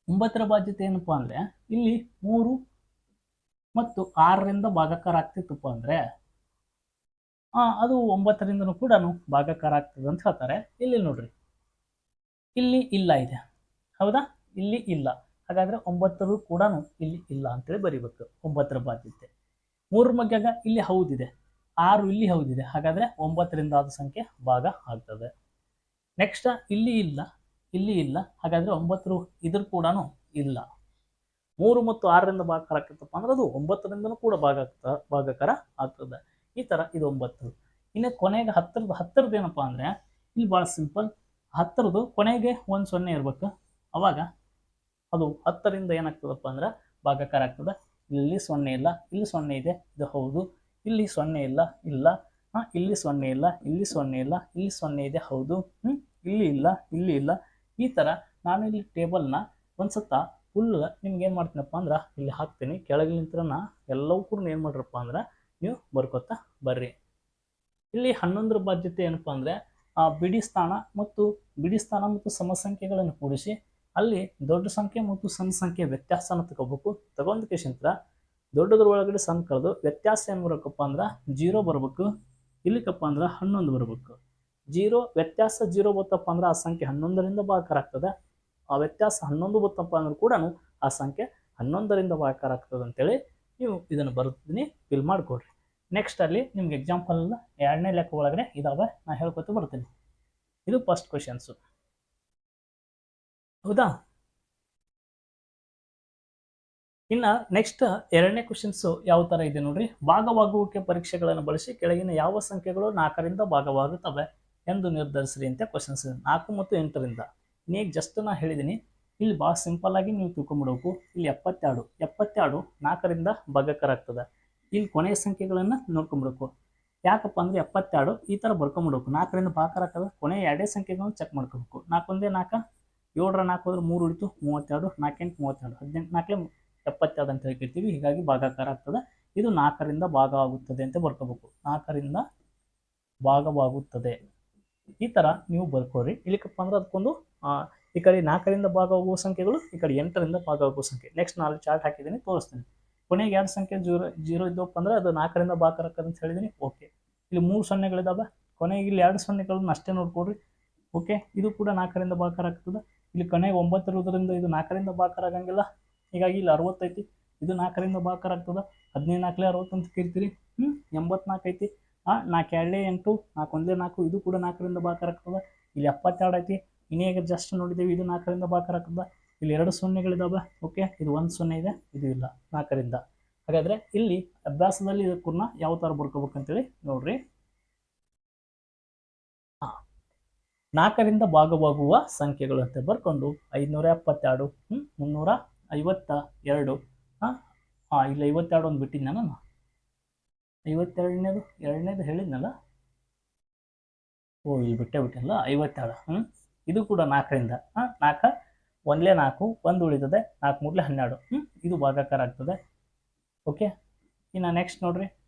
[SPEAKER 1] ಒಂಬತ್ತರ ಬಾಧ್ಯತೆ ಏನಪ್ಪಾ ಅಂದರೆ, ಇಲ್ಲಿ ಮೂರು ಮತ್ತು ಆರರಿಂದ ಭಾಗಕಾರ ಆಗ್ತಿತ್ತಪ್ಪ ಅಂದರೆ ಅದು ಒಂಬತ್ತರಿಂದನೂ ಕೂಡ ಭಾಗಕಾರ ಆಗ್ತದೆ ಅಂತ ಹೇಳ್ತಾರೆ. ಇಲ್ಲಿ ನೋಡ್ರಿ. ಇಲ್ಲಿ ಇಲ್ಲ ಇದೆ. ಹೌದಾ? ಇಲ್ಲಿ ಇಲ್ಲ. ಹಾಗಾದ್ರೆ ಒಂಬತ್ತರು ಕೂಡ ಇಲ್ಲಿ ಇಲ್ಲ ಅಂತೇಳಿ ಬರಿಬೇಕು. ಒಂಬತ್ತರ ಬಾಧ್ಯತೆ. ಮೂರು ಮಗ್ಯಾಗ ಇಲ್ಲಿ ಹೌದಿದೆ. ಆರು ಇಲ್ಲಿ ಹೌದಿದೆ. ಹಾಗಾದ್ರೆ ಒಂಬತ್ತರಿಂದ ಆದ ಸಂಖ್ಯೆ ಭಾಗ ಆಗ್ತದೆ. ನೆಕ್ಸ್ಟ್ ಇಲ್ಲಿ ಇಲ್ಲ. ಇಲ್ಲಿ ಇಲ್ಲ. ಹಾಗಾದ್ರೆ ಒಂಬತ್ತರು ಇದ್ರ ಕೂಡ ಇಲ್ಲ. ಮೂರು ಮತ್ತು ಆರರಿಂದ ಭಾಗಕರ ಆಗ್ತದಪ್ಪ ಅಂದ್ರೆ ಅದು ಒಂಬತ್ತರಿಂದನೂ ಕೂಡ ಭಾಗ ಭಾಗಕರ ಆಗ್ತದೆ. ಈ ತರ ಇದು ಒಂಬತ್ತು. ಇನ್ನು ಕೊನೆಗೆ ಹತ್ತರದ ಹತ್ತರದ್ದು ಏನಪ್ಪಾ ಅಂದ್ರೆ, ಇಲ್ಲಿ ಭಾಳ ಸಿಂಪಲ್ ಹತ್ತರದು ಕೊನೆಗೆ ಒಂದು ಸೊನ್ನೆ ಇರ್ಬೇಕು. ಅವಾಗ ಅದು ಹತ್ತರಿಂದ ಏನಾಗ್ತದಪ್ಪ ಅಂದ್ರೆ ಭಾಗಾಕಾರ ಆಗ್ತದೆ. ಇಲ್ಲಿ ಸೊನ್ನೆ ಇಲ್ಲ, ಇಲ್ಲಿ ಸೊನ್ನೆ ಇದೆ, ಇದು ಹೌದು. ಇಲ್ಲಿ ಸೊನ್ನೆ ಇಲ್ಲ ಇಲ್ಲ. ಹಾಂ, ಇಲ್ಲಿ ಸೊನ್ನೆ ಇಲ್ಲ, ಇಲ್ಲಿ ಸೊನ್ನೆ ಇಲ್ಲ, ಇಲ್ಲಿ ಸೊನ್ನೆ ಇದೆ, ಹೌದು. ಇಲ್ಲಿ ಇಲ್ಲ ಇಲ್ಲಿ ಇಲ್ಲ. ಈ ಥರ ನಾನು ಇಲ್ಲಿ ಟೇಬಲ್ನ ಒಂದು ಸತ್ತ ಫುಲ್ ನಿಮ್ಗೆ ಏನು ಮಾಡ್ತೀನಪ್ಪ ಅಂದ್ರೆ ಇಲ್ಲಿ ಹಾಕ್ತೀನಿ. ಕೆಳಗೆ ನಿಂತ್ರನ ಎಲ್ಲವೂ ಕೂಡ ಏನು ಮಾಡ್ರಪ್ಪ ಅಂದ್ರೆ ನೀವು ಬರ್ಕೊತಾ ಬರ್ರಿ. ಇಲ್ಲಿ ಹನ್ನೊಂದರ ಬಾಧ್ಯತೆ ಏನಪ್ಪ ಅಂದರೆ ಆ ಬಿಡಿ ಸ್ಥಾನ ಮತ್ತು ಬಿಡಿ ಸ್ಥಾನ ಮತ್ತು ಸಮಸಂಖ್ಯೆಗಳನ್ನು ಕೂಡಿಸಿ ಅಲ್ಲಿ ದೊಡ್ಡ ಸಂಖ್ಯೆ ಮತ್ತು ಸಣ್ಣ ಸಂಖ್ಯೆ ವ್ಯತ್ಯಾಸನ ತಗೋಬೇಕು ತಗೊಂಡಕ್ಕೆ ಶಂತ್ರ ದೊಡ್ಡದ್ರ ಒಳಗಡೆ ಸಣ್ಣ ಕಳೆದು, ವ್ಯತ್ಯಾಸ ಏನು ಬರಬೇಕಪ್ಪ ಅಂದ್ರೆ ಜೀರೋ ಬರಬೇಕು. ಇಲ್ಲಿಕಪ್ಪ ಅಂದ್ರೆ ಹನ್ನೊಂದು ಬರಬೇಕು. ಜೀರೋ, ವ್ಯತ್ಯಾಸ ಜೀರೋ ಬತ್ತಪ್ಪ ಅಂದ್ರೆ ಆ ಸಂಖ್ಯೆ ಹನ್ನೊಂದರಿಂದ ಭಾಗಾಕಾರ ಆಗ್ತದೆ. ಆ ವ್ಯತ್ಯಾಸ ಹನ್ನೊಂದು ಬತ್ತಪ್ಪ ಅಂದ್ರೆ ಕೂಡ ಆ ಸಂಖ್ಯೆ ಹನ್ನೊಂದರಿಂದ ಭಾಗಾಕಾರ ಆಗ್ತದೆ ಅಂತೇಳಿ ನೀವು ಇದನ್ನು ಬರುತ್ತೀನಿ ಫಿಲ್ ಮಾಡಿಕೊಡ್ರಿ. ನೆಕ್ಸ್ಟ್ ಅಲ್ಲಿ ನಿಮ್ಗೆ ಎಕ್ಸಾಂಪಲ್ ಎರಡನೇ ಲೆಕ್ಕ ಒಳಗಡೆ ಇದಾವೆ, ನಾ ಹೇಳ್ಕೊತ ಬರ್ತೀನಿ. ಇದು ಫಸ್ಟ್ ಕ್ವಶನ್ಸು ಹೌದಾ? ಇನ್ನ ನೆಕ್ಸ್ಟ್ ಎರಡನೇ ಕ್ವಶನ್ಸು ಯಾವ ತರ ಇದೆ ನೋಡ್ರಿ? ಭಾಗವಾಗುವಿಕೆ ಪರೀಕ್ಷೆಗಳನ್ನು ಬಳಸಿ ಕೆಳಗಿನ ಯಾವ ಸಂಖ್ಯೆಗಳು ನಾಲ್ಕರಿಂದ ಭಾಗವಾಗುತ್ತವೆ ಎಂದು ನಿರ್ಧರಿಸ್ರಿ ಅಂತ ಕ್ವಶನ್ಸ್ ನಾಲ್ಕು ಮತ್ತು ಎಂಟರಿಂದ. ನೀ ಜಸ್ಟ್ ನಾ ಹೇಳಿದ್ದೀನಿ ಇಲ್ಲಿ ಭಾಳ ಸಿಂಪಲ್ ಆಗಿ ನೀವು ತಿಳ್ಕೊಂಬಿಡಬೇಕು. ಇಲ್ಲಿ ಎಪ್ಪತ್ತೆರಡು. ಎಪ್ಪತ್ತೆರಡು ನಾಲ್ಕರಿಂದ ಭಾಗಕರಾಗ್ತದೆ ಇಲ್ಲಿ ಕೊನೆಯ ಸಂಖ್ಯೆಗಳನ್ನು ನೋಡ್ಕೊಂಬಿಡಬೇಕು. ಯಾಕಪ್ಪ ಅಂದ್ರೆ ಎಪ್ಪತ್ತೆರಡು ಈ ತರ ಬರ್ಕೊಂಬಿಡಬೇಕು. ನಾಲ್ಕರಿಂದ ಭಾಗಕರಾಗ್ತದೆ ಕೊನೆಯ ಎರಡೇ ಸಂಖ್ಯೆಗಳನ್ನು ಚೆಕ್ ಮಾಡ್ಕೋಬೇಕು. ನಾಲ್ಕೊಂದೇ ನಾಲ್ಕು? ಏಳರ ನಾಲ್ಕು ಹೋದ್ರೆ ಮೂರು ಉಳಿತು, ಮೂವತ್ತೆರಡು, ನಾಲ್ಕೆಂಟು, ಮೂವತ್ತೆರಡು. ಹದಿನೆಂಟು, ನಾಲ್ಕೇ ಎಪ್ಪತ್ತೆರಡು ಅಂತ ಹೇಳ್ತಿರ್ತೀವಿ ಹೀಗಾಗಿ ಭಾಗಾಕಾರ ಆಗ್ತದೆ. ಇದು ನಾಲ್ಕರಿಂದ ಭಾಗ ಆಗುತ್ತದೆ ಅಂತ ಬರ್ಕೋಬೇಕು. ನಾಲ್ಕರಿಂದ ಭಾಗವಾಗುತ್ತದೆ ಈ ಥರ ನೀವು ಬರ್ಕೋರಿ ಇಲ್ಲಿಕಪ್ಪ ಅಂದ್ರೆ ಅದಕ್ಕೊಂದು ಈ ಕಡೆ ನಾಲ್ಕರಿಂದ ಭಾಗವಾಗುವ ಸಂಖ್ಯೆಗಳು, ಈ ಕಡೆ ಎಂಟರಿಂದ ಭಾಗವಾಗುವ ಸಂಖ್ಯೆ. ನೆಕ್ಸ್ಟ್ ನಾಲ್ಕು ಚಾರ್ಟ್ ಹಾಕಿದ್ದೀನಿ, ತೋರಿಸ್ತೀನಿ. ಕೊನೆಗೆ ಎರಡು ಸಂಖ್ಯೆ ಜೀರೋ ಜೀರೋ ಇದ್ದವಪ್ಪ ಅಂದ್ರೆ ಅದು ನಾಲ್ಕರಿಂದ ಭಾಗ ಅಂತ ಹೇಳಿದ್ದೀನಿ. ಓಕೆ ಇಲ್ಲಿ ಮೂರು ಸೊನ್ನೆಗಳಿದ್ದಾವೆ ಕೊನೆಗೆ ಇಲ್ಲಿ ಎರಡು ಸೊನ್ನೆಗಳನ್ನ ಅಷ್ಟೇ ನೋಡ್ಕೊಡ್ರಿ ಓಕೆ ಇದು ಕೂಡ ನಾಲ್ಕರಿಂದ ಭಾಗ ಆಗ್ತದೆ ಇಲ್ಲಿ ಕೊನೆಗೆ ಒಂಬತ್ತು ಇರೋದ್ರಿಂದ ಇದು ನಾಲ್ಕರಿಂದ ಬಾಕರ್ ಆಗಂಗಿಲ್ಲ. ಹೀಗಾಗಿ ಇಲ್ಲಿ ಅರವತ್ತೈತಿ ಇದು ನಾಲ್ಕರಿಂದ ಭಾಕಾರ ಆಗ್ತದೆ. ಹದಿನೈದು ನಾಲ್ಕಲೆ ಅರವತ್ತು ಅಂತ ಕರಿತೀರಿ. ಹ್ಞೂ ಎಂಬತ್ನಾಲ್ಕು ಐತಿ. ಹಾಂ ನಾಲ್ಕು ಎರಡೇ ಎಂಟು, ನಾಲ್ಕು ಒಂದೇ ನಾಲ್ಕು, ಇದು ಕೂಡ ನಾಲ್ಕರಿಂದ ಬಾಕರ್ ಆಗ್ತದೆ. ಇಲ್ಲಿ ಎಪ್ಪತ್ತೆರಡು ಐತಿ. ಇನ್ನೇಗ ಜಸ್ಟ್ ನೋಡಿದ್ದೀವಿ, ಇದು ನಾಲ್ಕರಿಂದ ಬಾಕರ್ ಆಗ್ತದೆ. ಇಲ್ಲಿ ಎರಡು ಸೊನ್ನೆಗಳಿದಾವೆ. ಓಕೆ ಇದು ಒಂದು ಸೊನ್ನೆ ಇದೆ, ಇದು ಇಲ್ಲ, ನಾಲ್ಕರಿಂದ. ಹಾಗಾದರೆ ಇಲ್ಲಿ ಅಭ್ಯಾಸದಲ್ಲಿ ಇದಕ್ಕೂ ಯಾವ ಥರ ಬರ್ಕೋಬೇಕಂತೇಳಿ ನೋಡ್ರಿ. ನಾಲ್ಕರಿಂದ ಭಾಗವಾಗುವ ಸಂಖ್ಯೆಗಳು ಅಂತ ಬರ್ಕೊಂಡು ಐದುನೂರ ಎಪ್ಪತ್ತೆರಡು ಹ್ಞೂ ಮುನ್ನೂರ ಐವತ್ತ ಎರಡು. ಹಾಂ ಹಾಂ ಇಲ್ಲಿ ಐವತ್ತೆರಡು ಒಂದು ಬಿಟ್ಟಿದ್ದೆ ನಾನು ಐವತ್ತೆರಡನೇದು, ಎರಡನೇದು ಹೇಳಿದ್ನಲ್ಲ? ಓ, ಇಲ್ಲಿ ಬಿಟ್ಟೆ ಬಿಟ್ಟಿಲ್ಲ, ಐವತ್ತೆರಡು ಹ್ಞೂ ಇದು ಕೂಡ ನಾಲ್ಕರಿಂದ ಹಾಂ ನಾಲ್ಕು, ಒಂದಲೇ ನಾಲ್ಕು, ಒಂದು ಉಳಿತದೆ, ನಾಲ್ಕು ಮೂರಲೇ ಹನ್ನೆರಡು ಹ್ಞೂ ಇದು ಭಾಗಕಾರ ಆಗ್ತದೆ. ಓಕೆ? ಇನ್ನು ನೆಕ್ಸ್ಟ್ ನೋಡ್ರಿ.